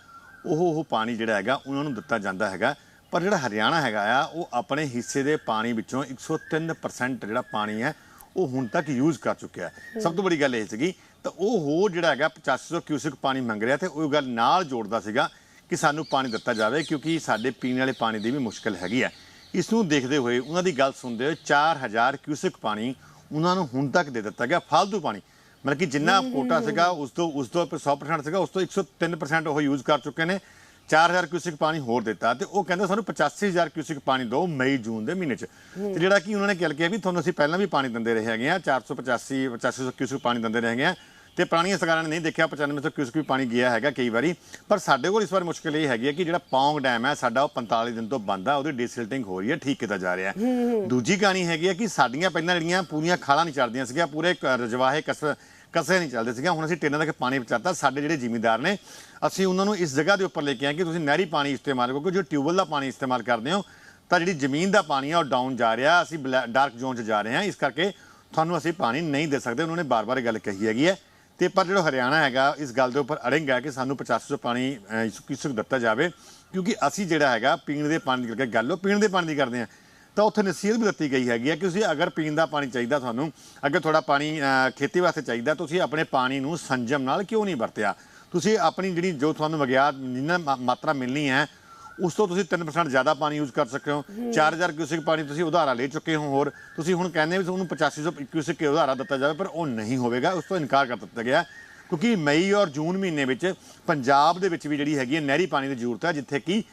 ਉਹ ਉਹ ਪਾਣੀ ਜਿਹੜਾ ਹੈਗਾ, ਉਹਨਾਂ ਨੂੰ ਦਿੱਤਾ ਜਾਂਦਾ ਹੈਗਾ। ਪਰ ਜਿਹੜਾ ਹਰਿਆਣਾ ਹੈਗਾ ਆ, ਉਹ ਆਪਣੇ ਹਿੱਸੇ ਦੇ ਪਾਣੀ ਵਿੱਚੋਂ 103% ਜਿਹੜਾ ਪਾਣੀ ਹੈ, ਉਹ ਹੁਣ ਤੱਕ ਯੂਜ਼ ਕਰ ਚੁੱਕਿਆ। ਸਭ ਤੋਂ ਬੜੀ ਗੱਲ ਇਹ ਸੀਗੀ ਤਾਂ ਉਹ ਹੋਰ ਜਿਹੜਾ ਹੈਗਾ 8500 ਕਿਊਸਿਕ ਪਾਣੀ ਮੰਗ ਰਿਹਾ ਤੇ ਉਹ ਗੱਲ ਨਾਲ ਜੋੜਦਾ ਸੀਗਾ ਕਿ ਸਾਨੂੰ ਪਾਣੀ ਦਿੱਤਾ ਜਾਵੇ ਕਿਉਂਕਿ ਸਾਡੇ ਪੀਣ ਵਾਲੇ ਪਾਣੀ ਦੀ ਵੀ ਮੁਸ਼ਕਲ ਹੈਗੀ ਹੈ। ਇਸ ਨੂੰ ਦੇਖਦੇ ਹੋਏ ਉਹਨਾਂ ਦੀ ਗੱਲ ਸੁਣਦੇ ਹੋਏ 4000 ਕਿਊਸਿਕ ਪਾਣੀ ਉਹਨਾਂ ਨੂੰ ਹੁਣ ਤੱਕ ਦੇ ਦਿੱਤਾ ਗਿਆ ਫालतू ਪਾਣੀ। ਮਤਲਬ ਕਿ ਜਿੰਨਾ ਕੋਟਾ ਸੀਗਾ ਉਸ ਤੋਂ ਉਸ ਤੋਂ 100% ਸੀਗਾ ਉਸ ਤੋਂ 103% ਉਹ ਯੂਜ਼ ਕਰ ਚੁੱਕੇ ਨੇ। 4000 ਕਿਊਸਿਕ ਪਾਣੀ ਹੋਰ ਦਿੱਤਾ ਤੇ ਉਹ ਕਹਿੰਦੇ ਸਾਨੂੰ 85000 ਕਿਊਸਿਕ ਪਾਣੀ ਦਿਓ ਮਈ ਜੂਨ ਦੇ ਮਹੀਨੇ ਚ। ਤੇ ਜਿਹੜਾ ਕਿ ਉਹਨਾਂ ਨੇ ਕਿਹਾ ਕਿ ਵੀ ਤੁਹਾਨੂੰ ਅਸੀਂ ਪਹਿਲਾਂ ਵੀ ਪਾਣੀ ਦਿੰਦੇ ਰਹੇ ਹੈਗੇ ਆ 485 8500 ਕਿਊਸਿਕ ਪਾਣੀ ਦਿੰਦੇ ਰਹੇ ਹੈਗੇ ਆ ਤੇ ਪੁਰਾਣੀਆਂ ਸਰਕਾਰਾਂ ਨੇ ਨਹੀਂ ਦੇਖਿਆ 9500 ਕਿਊਸਿਕ ਵੀ ਪਾਣੀ ਗਿਆ ਹੈਗਾ ਕਈ ਵਾਰੀ। ਪਰ ਸਾਡੇ ਕੋਲ ਇਸ ਵਾਰ ਮੁਸ਼ਕਲ ਇਹ ਹੈਗੀ ਹੈ ਕਿ ਜਿਹੜਾ ਪੌਂਗ ਡੈਮ ਹੈ ਸਾਡਾ ਉਹ 45 ਦਿਨ ਤੋਂ ਬੰਦ ਆ ਉਹਦੀ ਡੀਸਿਲਟਿੰਗ ਹੋ ਰਹੀ ਹੈ ਠੀਕ ਕੀਤਾ ਜਾ ਰਿਹਾ ਦੂਜੀ ਕਹਾਣੀ ਹੈਗੀ ਹੈ ਕਿ ਸਾਡੀਆਂ ਪਹਿਲਾਂ ਜਿਹੜੀਆਂ ਪੂਰੀਆਂ ਖਾਲਾਂ ਨਹੀਂ ਚੱਲਦੀਆਂ ਸੀਗੀਆਂ ਪੂਰੇ ਰਜਵਾਹੇ ਕਸ ਕਸੇ ਨਹੀਂ ਚੱਲਦੇ ਸੀਗੇ। ਹੁਣ ਅਸੀਂ ਟ੍ਰੇਨਾਂ ਤੱਕ ਪਾਣੀ ਪਹੁੰਚਾਤਾ ਸਾਡੇ ਜਿਹੜੇ ਜ਼ਿਮੀਂਦਾਰ ਨੇ ਅਸੀਂ ਉਹਨਾਂ ਨੂੰ ਇਸ ਜਗ੍ਹਾ ਦੇ ਉੱਪਰ ਲੈ ਕੇ ਆਏ ਕਿ ਤੁਸੀਂ ਨਹਿਰੀ ਪਾਣੀ ਇਸਤੇਮਾਲ ਕਰੋ ਕਿਉਂਕਿ ਜੋ ਟਿਊਬਵੈਲ ਦਾ ਪਾਣੀ ਇਸਤੇਮਾਲ ਕਰਦੇ ਹੋ ਤਾਂ ਜਿਹੜੀ ਜ਼ਮੀਨ ਦਾ ਪਾਣੀ ਆ ਉਹ ਡਾਊਨ ਜਾ ਰਿਹਾ ਅਸੀਂ ਡਾਰਕ ਜ਼ੋਨ 'ਚ ਜਾ ਰਹੇ ਹਾਂ। ਇਸ ਕਰਕੇ ਤੁਹਾਨੂੰ ਅਸੀਂ ਪਾਣੀ ਨਹੀਂ ਦੇ ਸਕਦੇ ਉਹਨਾਂ ਨੇ ਬਾਰ-ਬਾਰ ਇਹ ਗੱਲ ਕਹੀ ਹੈਗੀ ਹੈ। ਤੇ ਪਰ ਜਿਹੜਾ ਹਰਿਆਣਾ ਹੈਗਾ, ਇਸ ਗੱਲ ਦੇ ਉੱਪਰ ਅੜਿੰਗ ਹੈ ਕਿ ਸਾਨੂੰ 50 ਤੋਂ ਪਾਣੀ ਕਿਸਕ ਦਿੱਤਾ ਜਾਵੇ, ਕਿਉਂਕਿ ਅਸੀਂ ਜਿਹੜਾ ਹੈਗਾ, ਪੀਣ ਦੇ ਪਾਣੀ ਦੀ ਕਰਕੇ ਗੱਲ ਉਹ ਪੀਣ ਦੇ ਪਾਣੀ ਦੀ ਕਰਦੇ ਹਾਂ। ਤਾਂ ਉੱਥੇ ਨਸੀਹਤ ਵੀ ਦਿੱਤੀ ਗਈ ਹੈਗੀ ਹੈ ਕਿ ਤੁਸੀਂ ਅਗਰ ਪੀਣ ਦਾ ਪਾਣੀ ਚਾਹੀਦਾ ਤੁਹਾਨੂੰ, ਅਗਰ ਥੋੜਾ ਪਾਣੀ ਖੇਤੀ ਵਾਸਤੇ ਚਾਹੀਦਾ, ਤੁਸੀਂ ਆਪਣੇ ਪਾਣੀ ਨੂੰ ਸੰਜਮ ਨਾਲ ਕਿਉਂ ਨਹੀਂ ਵਰਤਿਆ? ਤੁਸੀਂ ਆਪਣੀ ਜਿਹੜੀ ਜੋ ਤੁਹਾਨੂੰ ਵਗਿਆਤ ਜਿੰਨਾ ਮਾ- ਮਾਤਰਾ ਮਿਲਣੀ ਹੈ ਉਸ ਤੋਂ ਤੁਸੀਂ 3% ਜ਼ਿਆਦਾ ਪਾਣੀ ਯੂਜ਼ ਕਰ ਸਕਦੇ ਹੋ। 4000 ਕਿਊਸਿਕ ਪਾਣੀ ਤੁਸੀਂ ਉਧਾਰਾ ਲੈ ਚੁੱਕੇ ਹੋ ਹੋਰ। ਤੁਸੀਂ ਹੁਣ ਕਹਿੰਦੇ ਵੀ ਤੁਹਾਨੂੰ 8500 ਕਿਊਸਿਕ ਉਧਾਰਾ ਦਿੱਤਾ ਜਾਵੇ ਪਰ ਉਹ ਨਹੀਂ ਹੋਵੇਗਾ। ਉਸ ਤੋਂ ਇਨਕਾਰ ਕਰ ਦਿੱਤਾ ਗਿਆ। ਕਿਉਂਕਿ ਮਈ ਔਰ ਜੂਨ ਮਹੀਨੇ ਵਿੱਚ ਪੰਜਾਬ ਦੇ ਵਿੱਚ ਵੀ ਜਿਹੜੀ ਹੈਗੀ ਹੈ ਨਹਿਰੀ ਪਾਣੀ ਦੀ ਜ਼ਰੂਰਤ ਹੈ ਜਿੱਥੇ ਕਿ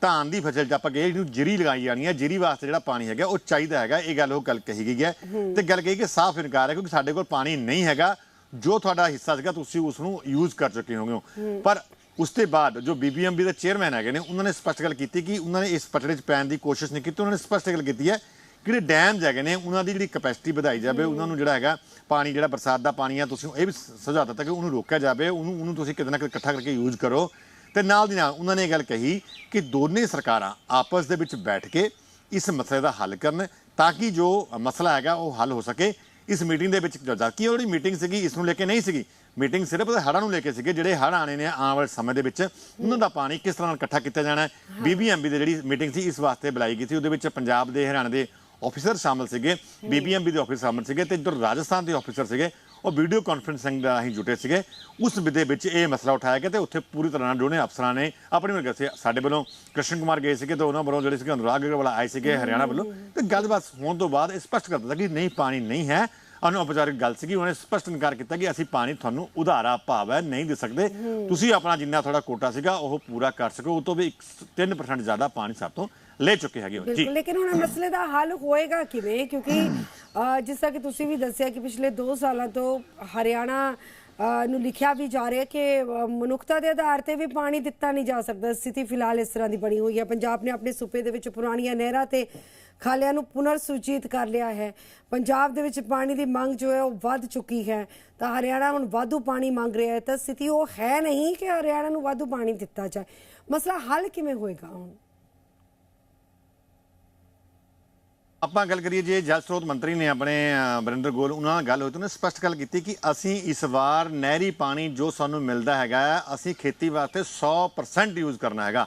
ਧਾਨ ਦੀ ਫਸਲ 'ਚ ਆਪਾਂ ਕਹੀਏ ਜਿਹਨੂੰ ਜੀਰੀ ਲਗਾਈ ਜਾਣੀ ਹੈ ਜੀਰੀ ਵਾਸਤੇ ਜਿਹੜਾ ਪਾਣੀ ਹੈਗਾ ਉਹ ਚਾਹੀਦਾ ਹੈਗਾ। ਇਹ ਗੱਲ ਉਹ ਗੱਲ ਕਹੀ ਗਈ ਹੈ। ਤੇ ਗੱਲ ਕਹੀ ਕਿ ਸਾਫ਼ ਇਨਕਾਰ ਹੈ ਕਿਉਂਕਿ ਸਾਡੇ ਕੋਲ ਪਾਣੀ ਨਹੀਂ ਹੈਗਾ। ਜੋ ਤੁਹਾਡਾ ਹਿੱਸਾ ਸੀਗਾ ਤੁਸੀਂ ਉਸ ਨੂੰ ਯੂਜ਼ ਕਰ ਚੁੱਕੇ ਹੋਗੇ ਪਰ ਉਸ ਤੋਂ ਬਾਅਦ ਜੋ ਬੀਬੀਐਮਬੀ ਦੇ ਚੇਅਰਮੈਨ ਹੈਗੇ ਨੇ, ਉਹਨਾਂ ਨੇ ਸਪਸ਼ਟ ਗੱਲ ਕੀਤੀ ਕਿ ਉਹਨਾਂ ਨੇ ਇਸ ਪਟੜੇ 'ਚ ਪੈਣ ਦੀ ਕੋਸ਼ਿਸ਼ ਨਹੀਂ ਕੀਤੀ, ਉਹਨਾਂ ਨੇ ਸਪਸ਼ਟ ਗੱਲ ਕੀਤੀ ਹੈ ਕਿ ਜਿਹੜੇ ਡੈਮਜ਼ ਹੈਗੇ ਨੇ, ਉਹਨਾਂ ਦੀ ਜਿਹੜੀ ਕਪੈਸਿਟੀ ਵਧਾਈ ਜਾਵੇ, ਉਹਨਾਂ ਨੂੰ ਜਿਹੜਾ ਹੈਗਾ ਪਾਣੀ, ਜਿਹੜਾ ਬਰਸਾਤ ਦਾ ਪਾਣੀ ਆ, ਤੁਸੀਂ ਇਹ ਵੀ ਸੁਝਾਅ ਦਿੱਤਾ ਕਿ ਉਹਨੂੰ ਰੋਕਿਆ ਜਾਵੇ, ਉਹਨੂੰ ਉਹਨੂੰ ਤੁਸੀਂ ਕਿਤੇ ਨਾ ਕਿਤੇ ਇਕੱਠਾ ਕਰਕੇ ਯੂਜ਼ ਕਰੋ। ਤੇ ਨਾਲ ਦੀ ਨਾਲ ਉਹਨਾਂ ਨੇ ਇਹ ਗੱਲ ਕਹੀ ਕਿ ਦੋਨੇ ਸਰਕਾਰਾਂ ਆਪਸ ਦੇ ਵਿੱਚ ਬੈਠ ਕੇ ਇਸ ਮਸਲੇ ਦਾ ਹੱਲ ਕਰਨ ਤਾਂ ਕਿ ਜੋ ਮਸਲਾ ਹੈਗਾ ਉਹ ਹੱਲ ਹੋ ਸਕੇ। ਇਸ ਮੀਟਿੰਗ ਦੇ ਵਿੱਚ ਜਦਕਿ ਉਹ ਜਿਹੜੀ ਮੀਟਿੰਗ ਸੀਗੀ, ਇਸ ਨੂੰ ਲੈ ਕੇ ਨਹੀਂ ਸੀਗੀ। ਮੀਟਿੰਗ ਸਿਰਫ ਹੜ੍ਹਾਂ ਨੂੰ ਲੈ ਕੇ ਸੀਗੇ ਜਿਹੜੇ ਹੜ੍ਹ ਆਣੇ ਨੇ ਆਉਣ ਵਾਲੇ ਸਮੇਂ ਦੇ ਵਿੱਚ ਉਹਨਾਂ ਦਾ ਪਾਣੀ ਕਿਸ ਤਰ੍ਹਾਂ ਨਾਲ ਇਕੱਠਾ ਕੀਤਾ ਜਾਣਾ ਹੈ? ਬੀਬੀਐਮਬੀ ਦੀ ਜਿਹੜੀ ਮੀਟਿੰਗ ਸੀ ਇਸ ਵਾਸਤੇ ਬੁਲਾਈ ਗਈ ਸੀ। ਉਹਦੇ ਵਿੱਚ ਪੰਜਾਬ ਦੇ ਹਰਿਆਣਾ ਦੇ ਆਫੀਸਰ ਸ਼ਾਮਲ ਸੀਗੇ। ਬੀਬੀਐਮਬੀ ਦੇ ਆਫੀਸਰ ਸ਼ਾਮਲ ਸੀਗੇ ਤੇ ਇੱਧਰ ਰਾਜਸਥਾਨ ਦੇ ਆਫੀਸਰ ਸੀਗੇ। ਉਹ ਵੀਡੀਓ ਕਾਨਫਰੰਸਿੰਗ ਦਾ ਹੀ ਜੁਟੇ ਸੀਗੇ। ਉਸ ਵਿਦੇ ਵਿੱਚ ਇਹ ਮਸਲਾ ਉਠਾਇਆ ਗਿਆ ਤੇ ਉੱਥੇ ਪੂਰੀ ਤਰ੍ਹਾਂ ਨਾਲ ਦੋਨੇ ਅਫਸਰਾਂ ਨੇ ਆਪਣੀ ਵਰਗਾ ਸੀ ਸਾਡੇ ਵੱਲੋਂ ਕ੍ਰਿਸ਼ਨ ਕੁਮਾਰ ਗਏ ਸੀਗੇ ਤੇ ਉਹਨਾਂ ਵੱਲੋਂ ਜਿਹੜੇ ਸੀਗੇ ਅਨੁਰਾਗ ਅਗਰਵਾਲ ਆਏ ਸੀਗੇ ਹਰਿਆਣਾ ਵੱਲੋਂ। ਤੇ ਗੱਲਬਾਤ ਹੋਣ ਤੋਂ ਬਾਅਦ ਇਹ ਸਪਸ਼ਟ ਕਰ ਦਿੱਤਾ ਕਿ ਨਹੀਂ ਪਾਣੀ ਨਹੀਂ ਹੈ। ਅਨੌਪਚਾਰਿਕ ਗੱਲ ਸੀਗੀ ਉਹਨੇ ਸਪਸ਼ਟ ਇਨਕਾਰ ਕੀਤਾ ਕਿ ਅਸੀਂ ਪਾਣੀ ਤੁਹਾਨੂੰ ਉਧਾਰਾ ਭਾਵ ਹੈ ਨਹੀਂ ਦੇ ਸਕਦੇ। ਤੁਸੀਂ ਆਪਣਾ ਜਿੰਨਾ ਤੁਹਾਡਾ ਕੋਟਾ ਸੀਗਾ ਉਹ ਪੂਰਾ ਕਰ ਸਕੋ ਉਹ ਤੋਂ ਵੀ 3% ਜ਼ਿਆਦਾ ਪਾਣੀ ਸਾਤੋਂ ਲੈ ਚੁੱਕੇ ਹੈਗੇ ਜੀ। ਲੇਕਿਨ ਹੁਣ ਮਸਲੇ ਦਾ ਹੱਲ ਹੋਏਗਾ ਕਿਵੇਂ? ਕਿਉਂਕਿ ਜਿਸ ਤਰ੍ਹਾਂ ਕਿ ਤੁਸੀਂ ਵੀ ਦੱਸਿਆ ਕਿ ਪਿਛਲੇ 2 ਸਾਲਾਂ ਤੋਂ ਹਰਿਆਣਾ ਨੂੰ ਲਿਖਿਆ ਵੀ ਜਾ ਰਿਹਾ ਕਿ ਮਨੁੱਖਤਾ ਦੇ ਆਧਾਰ ਤੇ ਵੀ ਪਾਣੀ ਦਿੱਤਾ ਨਹੀਂ ਜਾ ਸਕਦਾ। ਸਥਿਤੀ ਫਿਲਹਾਲ ਇਸ ਤਰ੍ਹਾਂ ਦੀ ਬਣੀ ਹੋਈ ਹੈ। ਪੰਜਾਬ ਨੇ ਆਪਣੇ ਸੂਬੇ ਦੇ ਵਿੱਚ ਪੁਰਾਣੀਆਂ ਨਹਿਰਾਂ ਤੇ ਖਾਲਿਆਂ ਨੂੰ ਪੁਨਰ ਸੂਚਿਤ ਕਰ ਲਿਆ ਹੈ। ਪੰਜਾਬ ਦੇ ਵਿੱਚ ਪਾਣੀ ਦੀ ਮੰਗ ਜੋ ਹੈ ਉਹ ਵੱਧ ਚੁੱਕੀ ਹੈ। ਤਾਂ ਹਰਿਆਣਾ ਹੁਣ ਵਾਧੂ ਪਾਣੀ ਮੰਗ ਰਿਹਾ ਹੈ। ਤਾਂ ਸਥਿਤੀ ਉਹ ਹੈ ਨਹੀਂ ਕਿ ਹਰਿਆਣਾ ਨੂੰ ਵਾਧੂ ਪਾਣੀ ਦਿੱਤਾ ਜਾਏ। ਮਸਲਾ ਹੱਲ ਕਿਵੇਂ ਹੋਏਗਾ ਹੁਣ? ਆਪਾਂ ਗੱਲ ਕਰੀਏ ਜੇ ਜਲ ਸਰੋਤ ਮੰਤਰੀ ਨੇ ਆਪਣੇ ਅ, ਵਰਿੰਦਰ ਗੋਲ ਉਹਨਾਂ ਨਾਲ ਗੱਲ ਹੋਈ ਤਾਂ ਉਹਨੇ ਸਪਸ਼ਟ ਗੱਲ ਕੀਤੀ ਕਿ ਅਸੀਂ ਇਸ ਵਾਰ ਨਹਿਰੀ ਪਾਣੀ ਜੋ ਸਾਨੂੰ ਮਿਲਦਾ ਹੈਗਾ ਅਸੀਂ ਖੇਤੀ ਵਾਸਤੇ 100% ਯੂਜ਼ ਕਰਨਾ ਹੈਗਾ।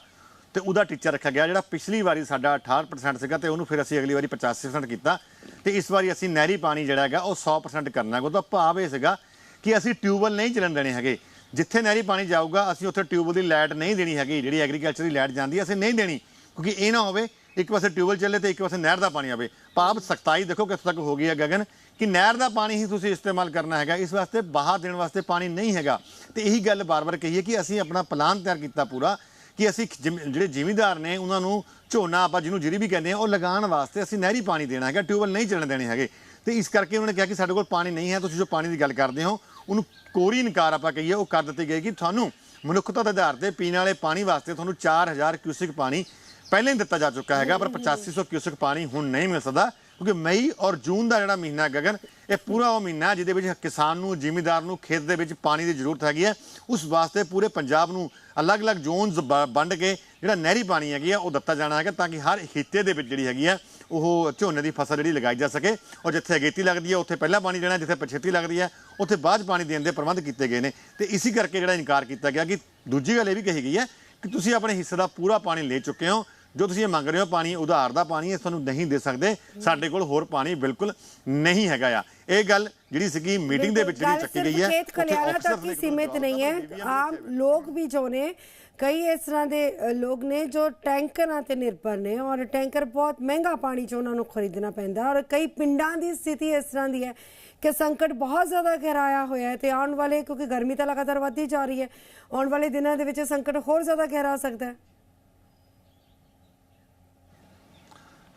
ਤੇ ਉਹਦਾ ਟੀਚਾ ਰੱਖਿਆ ਗਿਆ, ਜਿਹੜਾ ਪਿਛਲੀ ਵਾਰੀ ਸਾਡਾ 68% ਸੀਗਾ ਤੇ ਉਹਨੂੰ ਫਿਰ ਅਸੀਂ ਅਗਲੀ ਵਾਰੀ 85% ਕੀਤਾ। ਤੇ ਇਸ ਵਾਰੀ ਅਸੀਂ ਨਹਿਰੀ ਪਾਣੀ ਜਿਹੜਾ ਹੈਗਾ, ਉਹ 100% ਕਰਨਾ ਹੈਗਾ। ਉਹਦਾ ਭਾਵ ਇਹ ਸੀਗਾ ਕਿ ਅਸੀਂ ਟਿਊਬਵੈਲ ਨਹੀਂ ਚੱਲਣ ਦੇਣੇ ਹੈਗੇ। ਜਿੱਥੇ ਨਹਿਰੀ ਪਾਣੀ ਜਾਊਗਾ, ਅਸੀਂ ਉੱਥੇ ਟਿਊਬਵੈਲ ਦੀ ਲਾਈਟ ਨਹੀਂ ਦੇਣੀ ਹੈਗੀ। ਜਿਹੜੀ ਐਗਰੀਕਲਚਰ ਦੀ ਲਾਈਟ ਜਾਂਦੀ ਹੈ, ਅਸੀਂ ਨਹੀਂ ਦੇਣੀ। ਕਿਉਂਕਿ ਇਹ ਨਾ ਹੋਵੇ, ਇੱਕ ਪਾਸੇ ਟਿਊਬਵੈਲ ਚੱਲੇ ਤੇ ਇੱਕ ਪਾਸੇ ਨਹਿਰ ਦਾ ਪਾਣੀ ਆਵੇ। ਭਾਵ ਸਖਤਾਈ ਦੇਖੋ ਕਿੱਥੇ ਤੱਕ ਹੋ ਗਈ ਹੈ ਗਗਨ, ਕਿ ਨਹਿਰ ਦਾ ਪਾਣੀ ਹੀ ਤੁਸੀਂ ਇਸਤੇਮਾਲ ਕਰਨਾ ਹੈਗਾ। ਇਸ ਵਾਸਤੇ ਬਾਹਰ ਦੇਣ ਵਾਸਤੇ ਪਾਣੀ ਨਹੀਂ ਹੈਗਾ। ਤੇ ਇਹੀ ਗੱਲ ਬਾਰ-ਬਾਰ ਕਹੀਏ ਕਿ ਅਸੀਂ ਆਪਣਾ ਪਲਾਨ ਤਿਆਰ ਕੀਤਾ ਪੂਰਾ। ਕਿ ਅਸੀਂ ਜਿਮ, ਜਿਹੜੇ ਜ਼ਿਮੀਂਦਾਰ ਨੇ, ਉਹਨਾਂ ਨੂੰ ਝੋਨਾ ਆਪਾਂ ਜਿਹਨੂੰ ਜਿਹੜੀ ਵੀ ਕਹਿੰਦੇ ਆ ਉਹ ਲਗਾਉਣ ਵਾਸਤੇ ਅਸੀਂ ਨਹਿਰੀ ਪਾਣੀ ਦੇਣਾ ਹੈਗਾ, ਟਿਊਬਵੈਲ ਨਹੀਂ ਚੱਲਣ ਦੇਣੇ ਹੈਗੇ। ਤੇ ਇਸ ਕਰਕੇ ਉਹਨਾਂ ਨੇ ਕਿਹਾ ਕਿ ਸਾਡੇ ਕੋਲ ਪਾਣੀ ਨਹੀਂ ਹੈ, ਤੁਸੀਂ ਜੋ ਪਾਣੀ ਦੀ ਗੱਲ ਕਰਦੇ ਹੋ, ਉਹਨੂੰ ਕੋਰੀ ਇਨਕਾਰ ਆਪਾਂ ਕਹੀਏ, ਉਹ ਕਰ ਦਿੱਤੀ ਗਈ ਕਿ ਤੁਹਾਨੂੰ ਮਨੁੱਖਤਾ ਦੇ ਆਧਾਰ ਤੇ ਪੀਣ ਵਾਲੇ ਪਾਣੀ ਵਾਸਤੇ ਤੁਹਾਨੂੰ 4000 ਕਿਊਸਿਕ ਪਾਣੀ ਪਹਿਲਾਂ ਹੀ ਦਿੱਤਾ ਜਾ ਚੁੱਕਾ ਹੈਗਾ, ਪਰ 8500 ਕਿਊਸਿਕ ਪਾਣੀ ਹੁਣ ਨਹੀਂ ਮਿਲ ਸਕਦਾ। ਕਿਉਂਕਿ ਮਈ ਔਰ ਜੂਨ ਦਾ ਜਿਹੜਾ ਮਹੀਨਾ ਗਗਨ, ਇਹ ਪੂਰਾ ਉਹ ਮਹੀਨਾ ਜਿਹਦੇ ਵਿੱਚ ਕਿਸਾਨ ਨੂੰ, ਜ਼ਿਮੀਦਾਰ ਨੂੰ ਖੇਤ ਦੇ ਵਿੱਚ ਪਾਣੀ ਦੀ ਜ਼ਰੂਰਤ ਹੈਗੀ ਹੈ। ਉਸ ਵਾਸਤੇ ਪੂਰੇ ਪੰਜਾਬ ਨੂੰ ਅਲੱਗ-ਅਲੱਗ ਜ਼ੋਨਸ ਵੰਡ ਕੇ ਜਿਹੜਾ ਨਹਿਰੀ ਪਾਣੀ ਹੈਗੀ ਆ, ਉਹ ਦਿੱਤਾ ਜਾਣਾ ਹੈਗਾ ਤਾਂ ਕਿ ਹਰ ਹਿੱਤੇ ਦੇ ਵਿੱਚ ਜਿਹੜੀ ਹੈਗੀ ਆ, ਉਹ ਝੋਨੇ ਦੀ ਫਸਲ ਜਿਹੜੀ ਲਗਾਈ ਜਾ ਸਕੇ। ਔਰ ਜਿੱਥੇ ਅਗੇਤੀ ਲੱਗਦੀ ਹੈ, ਉੱਥੇ ਪਹਿਲਾਂ ਪਾਣੀ ਦੇਣਾ, ਜਿੱਥੇ ਪਛੇਤੀ ਲੱਗਦੀ ਹੈ, ਉੱਥੇ ਬਾਅਦ 'ਚ ਪਾਣੀ ਦੇਣ ਦੇ ਪ੍ਰਬੰਧ ਕੀਤੇ ਗਏ ਨੇ। ਤੇ ਇਸੇ ਕਰਕੇ ਜਿਹੜਾ ਇਨਕਾਰ ਕੀਤਾ ਗਿਆ ਕਿ ਦੂਜੀ ਗੱਲ ਇਹ ਵੀ ਕਹੀ ਗਈ ਹੈ ਕਿ ਤੁਸੀਂ ਆਪਣੇ ਹਿੱਸੇ ਦਾ ਪੂਰਾ ਪਾਣੀ ਲੈ ਚੁੱਕੇ ਹੋ। ਜੋ ਤੁਸੀਂ ਇਹ ਮੰਗ ਰਹੇ ਹੋ ਪਾਣੀ ਉਧਾਰ ਦਾ ਪਾਣੀ ਇਹ ਤੁਹਾਨੂੰ ਨਹੀਂ ਦੇ ਸਕਦੇ। ਸਾਡੇ ਕੋਲ ਹੋਰ ਪਾਣੀ ਬਿਲਕੁਲ ਨਹੀਂ ਹੈਗਾ ਆ। ਇਹ ਗੱਲ ਜਿਹੜੀ ਸੀਗੀ ਮੀਟਿੰਗ ਦੇ ਵਿੱਚ ਜਿਹੜੀ ਚੱਕੀ ਗਈ ਹੈ ਖੇਤ ਖਲਿਆਣਾ ਤੱਕ ਹੀ ਸੀਮਿਤ ਨਹੀਂ ਹੈ। ਆਮ ਲੋਕ ਵੀ ਜੋ ਨੇ ਕਈ ਇਸ ਤਰ੍ਹਾਂ ਦੇ ਲੋਕ ਨੇ ਜੋ ਟੈਂਕਰਾਂ ਤੇ ਨਿਰਭਰ ਨੇ ਔਰ ਟੈਂਕਰ ਬਹੁਤ ਮਹਿੰਗਾ ਪਾਣੀ ਚ ਉਹਨਾਂ ਨੂੰ ਖਰੀਦਣਾ ਪੈਂਦਾ ਔਰ ਕਈ ਪਿੰਡਾਂ ਦੀ ਸਥਿਤੀ ਇਸ ਤਰ੍ਹਾਂ ਦੀ ਹੈ ਕਿ ਸੰਕਟ ਬਹੁਤ ਜ਼ਿਆਦਾ ਗਹਿਰਾਇਆ ਹੋਇਆ ਹੈ ਤੇ ਆਉਣ ਵਾਲੇ ਕਿਉਂਕਿ ਗਰਮੀ ਤਾਂ ਲਗਾਤਾਰ ਵੱਧਦੀ ਜਾ ਰਹੀ ਹੈ ਆਉਣ ਵਾਲੇ ਦਿਨਾਂ ਦੇ ਵਿੱਚ ਸੰਕਟ ਹੋਰ ਜ਼ਿਆਦਾ ਗਹਿਰਾ ਸਕਦਾ ਹੈ।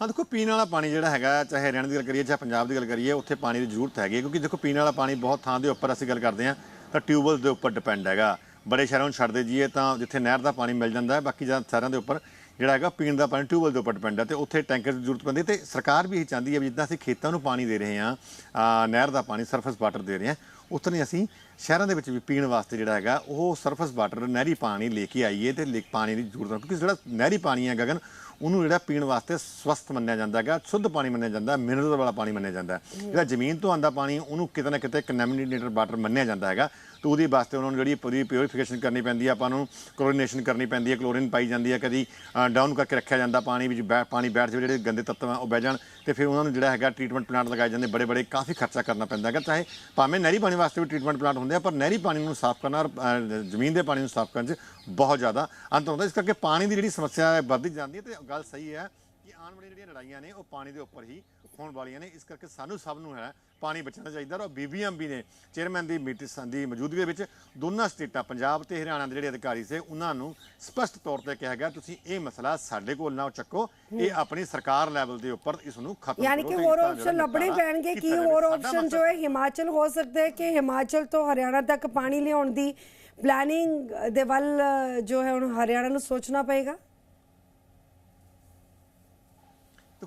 ਹਾਂ, ਦੇਖੋ, ਪੀਣ ਵਾਲਾ ਪਾਣੀ ਜਿਹੜਾ ਹੈਗਾ, ਚਾਹੇ ਹਰਿਆਣਾ ਦੀ ਗੱਲ ਕਰੀਏ ਚਾਹੇ ਪੰਜਾਬ ਦੀ ਗੱਲ ਕਰੀਏ, ਉੱਥੇ ਪਾਣੀ ਦੀ ਜ਼ਰੂਰਤ ਹੈਗੀ ਹੈ, ਕਿਉਂਕਿ ਦੇਖੋ, ਪੀਣ ਵਾਲਾ ਪਾਣੀ ਬਹੁਤ ਥਾਂ ਦੇ ਉੱਪਰ ਅਸੀਂ ਗੱਲ ਕਰਦੇ ਹਾਂ, ਤਾਂ ਟਿਊਬਵੈਲ ਦੇ ਉੱਪਰ ਡਿਪੈਂਡ ਹੈਗਾ। ਬੜੇ ਸ਼ਹਿਰਾਂ ਨੂੰ ਛੱਡਦੇ ਜੀਏ ਤਾਂ ਜਿੱਥੇ ਨਹਿਰ ਦਾ ਪਾਣੀ ਮਿਲ ਜਾਂਦਾ ਹੈ, ਬਾਕੀ ਜਾਂ ਸ਼ਹਿਰਾਂ ਦੇ ਉੱਪਰ ਜਿਹੜਾ ਹੈਗਾ, ਪੀਣ ਦਾ ਪਾਣੀ ਟਿਊਬਵੈਲ ਦੇ ਉੱਪਰ ਡਿਪੈਂਡ ਹੈ, ਤੇ ਉੱਥੇ ਟੈਂਕਰ ਦੀ ਜ਼ਰੂਰਤ ਪੈਂਦੀ ਹੈ, ਤੇ ਸਰਕਾਰ ਵੀ ਇਹ ਚਾਹੁੰਦੀ ਹੈ ਵੀ ਜਿੱਦਾਂ ਅਸੀਂ ਖੇਤਾਂ ਨੂੰ ਪਾਣੀ ਦੇ ਰਹੇ ਹਾਂ ਨਹਿਰ ਦਾ ਪਾਣੀ ਸਰਫੇਸ ਵਾਟਰ ਦੇ ਰਹੇ ਹਾਂ, ਉਤਨੇ ਹੀ ਅਸੀਂ ਸ਼ਹਿਰਾਂ ਦੇ ਵਿੱਚ ਵੀ ਪੀਣ ਵਾਸਤੇ ਜਿਹੜਾ ਹੈਗਾ, ਉਹ ਸਰਫੇਸ ਵਾਟਰ ਨਹਿਰੀ ਪਾਣੀ ਲੈ ਕੇ ਆਈਏ ਤੇ ਲੇ- ਪਾਣੀ ਦੀ ਜ਼ਰੂਰਤ ਕਿਉਂਕਿ ਜਿਹੜਾ ਨਹਿਰੀ ਪਾਣੀ ਹੈ ਗਗਨ ਉਹਨੂੰ ਜਿਹੜਾ ਪੀਣ ਵਾਸਤੇ ਸਵਸਥ ਮੰਨਿਆ ਜਾਂਦਾ ਹੈਗਾ, ਸ਼ੁੱਧ ਪਾਣੀ ਮੰਨਿਆ ਜਾਂਦਾ ਮਿਨਰਲ ਵਾਲਾ ਪਾਣੀ ਮੰਨਿਆ ਜਾਂਦਾ ਜਿਹੜਾ ਜ਼ਮੀਨ ਤੋਂ ਆਂਦਾ ਪਾਣੀ, ਉਹਨੂੰ ਕਿਤੇ ਨਾ ਕਿਤੇ ਕੰਟੈਮੀਨੇਟਡ ਵਾਟਰ ਮੰਨਿਆ ਜਾਂਦਾ ਹੈਗਾ। ਤੇ ਉਹਦੇ ਵਾਸਤੇ ਉਹਨਾਂ ਨੂੰ ਜਿਹੜੀ ਉਹਦੀ ਪਿਓਰੀਫਿਕੇਸ਼ਨ ਕਰਨੀ ਪੈਂਦੀ ਆ, ਆਪਾਂ ਨੂੰ ਕਲੋਰੀਨੇਸ਼ਨ ਕਰਨੀ ਪੈਂਦੀ ਹੈ ਕਲੋਰੀਨ ਪਾਈ ਜਾਂਦੀ ਹੈ ਕਦੀ ਡਾਊਨ ਕਰਕੇ ਰੱਖਿਆ ਜਾਂਦਾ ਪਾਣੀ ਵਿੱਚ, ਬੈ- ਪਾਣੀ ਬੈਠ ਜਾਵੇ, ਜਿਹੜੇ ਗੰਦੇ ਤੱਤਵ ਆ, ਉਹ ਬਹਿ ਜਾਣ ਤੇ ਫਿਰ ਉਹਨਾਂ ਨੂੰ ਜਿਹੜਾ ਹੈਗਾ ਟ੍ਰੀਟਮੈਂਟ ਪਲਾਂਟ ਲਗਾਏ ਜਾਂਦੇ ਬੜੇ ਬੜੇ ਕਾਫੀ ਖਰਚਾ ਕਰਨਾ ਪੈਂਦਾ ਹੈਗਾ, ਚਾਹੇ ਭਾਵੇਂ ਨਹਿਰੀ ਪਾਣੀ ਵਾਸਤੇ ਵੀ ਟ੍ਰੀਟਮੈਂਟ ਪਲਾਂਟ ਹੁੰਦੇ ਆ, ਪਰ ਨਹਿਰੀ ਪਾਣੀ ਨੂੰ ਸਾਫ਼ ਕਰਨਾ ਔਰ ਜ਼ਮੀਨ ਦੇ ਪਾਣੀ ਨੂੰ ਸਾਫ਼ ਕਰਨ 'ਚ ਬਹੁਤ ਜ਼ਿਆਦਾ ਅੰਤਰ ਹੁੰਦਾ। ਇਸ ਕਰਕੇ ਪਾਣੀ ਦੀ ਜਿਹੜੀ ਸਮੱਸਿਆ ਵੱਧਦੀ ਜਾਂਦੀ ਹੈ ਤੇ ਗੱਲ ਸਹੀ ਹੈ ਕਿ ਆਉਣ ਵਾਲੀਆਂ ਜਿਹੜੀਆਂ ਲੜਾਈਆਂ ਨੇ ਉਹ ਪਾਣੀ ਦੇ ਉੱਪਰ ਹੀ ਹੋਣ ਵਾਲੀਆਂ ਨੇ। ਇਸ ਕਰਕੇ ਸਾਨੂੰ ਸਭ ਨੂੰ ਹੈ ਪਾਣੀ ਬਚਾਉਣਾ ਚਾਹੀਦਾ ਔਰ ਬੀਬੀਐਮਬੀ ਨੇ ਚੇਅਰਮੈਨ ਦੀ ਮੀਟਿੰਗ ਦੀ ਮੌਜੂਦਗੀ ਵਿੱਚ ਦੋਨਾਂ ਸਟੇਟਾਂ ਪੰਜਾਬ ਤੇ ਹਰਿਆਣਾ ਦੇ ਜਿਹੜੇ ਅਧਿਕਾਰੀ ਸੀ ਉਹਨਾਂ ਨੂੰ ਸਪਸ਼ਟ ਤੌਰ ਤੇ ਕਿਹਾ ਗਿਆ ਤੁਸੀਂ ਇਹ ਮਸਲਾ ਸਾਡੇ ਕੋਲ ਨਾ ਚੱਕੋ। ਇਹ ਆਪਣੀ ਸਰਕਾਰ ਲੈਵਲ ਦੇ ਉੱਪਰ ਇਸ ਨੂੰ ਖਤਮ ਯਾਨੀ ਕਰੋ ਕਿ ਤੇ ਹੋਰ ਆਪਸ਼ਨ ਲੱਭਣੇ ਪੈਣਗੇ ਕੀ। ਹੋਰ ਆਪਸ਼ਨ ਜੋ ਹੈ ਹਿਮਾਚਲ ਹੋ ਸਕਦਾ ਹੈ ਕਿ ਹਿਮਾਚਲ ਤੋਂ ਹਰਿਆਣਾ ਤੱਕ ਪਾਣੀ ਲਿਆਉਣ ਦੀ ਪਲੈਨਿੰਗ ਦੇ ਵੱਲ ਜੋ ਹੈ ਹੁਣ ਹਰਿਆਣਾ ਨੂੰ ਸੋਚਣਾ ਪਏਗਾ।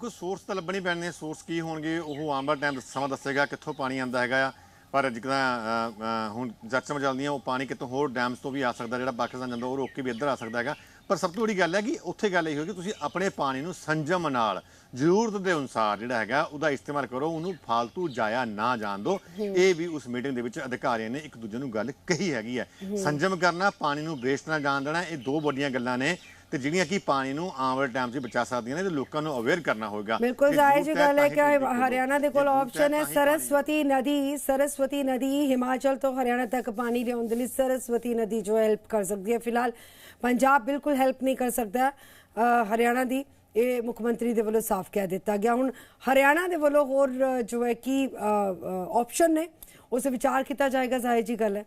ਦੇਖੋ ਸੋਰਸ ਤਾਂ ਲੱਭਣੇ ਪੈਣੇ ਨੇ। ਸੋਰਸ ਕੀ ਹੋਣਗੇ ਉਹ ਆਉਣ ਵਾਲਾ ਟਾਈਮ ਸਮਾਂ ਦੱਸੇਗਾ ਕਿੱਥੋਂ ਪਾਣੀ ਆਂਦਾ ਹੈਗਾ ਆ। ਪਰ ਜਿੱਦਾਂ ਹੁਣ ਜੱਟ ਚੱਲਦੀਆਂ ਉਹ ਪਾਣੀ ਕਿਤੋਂ ਹੋਰ ਡੈਮਸ ਤੋਂ ਵੀ ਆ ਸਕਦਾ ਜਿਹੜਾ ਪਾਕਿਸਤਾਨ ਜਾਂਦਾ ਉਹ ਰੋਕ ਕੇ ਵੀ ਇੱਧਰ ਆ ਸਕਦਾ ਹੈਗਾ। ਪਰ ਸਭ ਤੋਂ ਵੱਡੀ ਗੱਲ ਹੈ ਕਿ ਉੱਥੇ ਗੱਲ ਇਹ ਹੋਈ ਕਿ ਤੁਸੀਂ ਆਪਣੇ ਪਾਣੀ ਨੂੰ ਸੰਜਮ ਨਾਲ ਜ਼ਰੂਰਤ ਦੇ ਅਨੁਸਾਰ ਜਿਹੜਾ ਹੈਗਾ ਉਹਦਾ ਇਸਤੇਮਾਲ ਕਰੋ ਉਹਨੂੰ ਫालतू ਜਾਇਆ ਨਾ ਜਾਣ ਦਿਓ। ਇਹ ਵੀ ਉਸ ਮੀਟਿੰਗ ਦੇ ਵਿੱਚ ਅਧਿਕਾਰੀਆਂ ਨੇ ਇੱਕ ਦੂਜੇ ਨੂੰ ਗੱਲ ਕਹੀ ਹੈਗੀ ਹੈ। ਸੰਜਮ ਕਰਨਾ ਪਾਣੀ ਨੂੰ ਵੇਸਟ ਨਾ ਜਾਣ ਦੇਣਾ ਇਹ ਦੋ ਵੱਡੀਆਂ ਗੱਲਾਂ ਨੇ। ਤੇ ਜਿਹੜੀਆਂ ਕਿ ਪਾਣੀ ਨੂੰ ਆਉਣ ਵਾਲੇ ਟਾਈਮ 'ਚ ਬਚਾ ਸਕਦੀਆਂ ਨੇ ਤੇ ਲੋਕਾਂ ਨੂੰ ਅਵੇਅਰ ਕਰਨਾ ਹੋਵੇਗਾ ਬਿਲਕੁਲ ਜ਼ਾਹਿਰ ਜੀ ਗੱਲ ਹੈ ਕਿ। ਹਰਿਆਣਾ ਦੇ ਕੋਲ ਆਪਸ਼ਨ ਹੈ ਸਰਸਵਤੀ ਨਦੀ ਸਰਸਵਤੀ ਨਦੀ ਹਿਮਾਚਲ ਤੋਂ ਹਰਿਆਣਾ ਤੱਕ ਪਾਣੀ ਲਿਆਉਣ ਦੇ ਲਈ ਸਰਸਵਤੀ ਨਦੀ ਜੋ ਹੈਲਪ ਕਰ ਸਕਦੀ ਹੈ। ਫਿਲਹਾਲ ਪੰਜਾਬ ਬਿਲਕੁਲ ਹੈਲਪ ਨਹੀਂ ਕਰ ਸਕਦਾ ਹਰਿਆਣਾ ਦੀ। ਇਹ ਮੁੱਖ ਮੰਤਰੀ ਦੇ ਵੱਲੋਂ ਸਾਫ਼ ਕਹਿ ਦਿੱਤਾ ਗਿਆ। ਹੁਣ ਹਰਿਆਣਾ ਦੇ ਵੱਲੋਂ ਹੋਰ ਜੋ ਹੈ ਕੀ ਆਪਸ਼ਨ ਨੇ ਉਸ ਵਿਚਾਰ ਕੀਤਾ ਜਾਏਗਾ ਜ਼ਾਹਿਰ ਜੀ ਗੱਲ ਹੈ।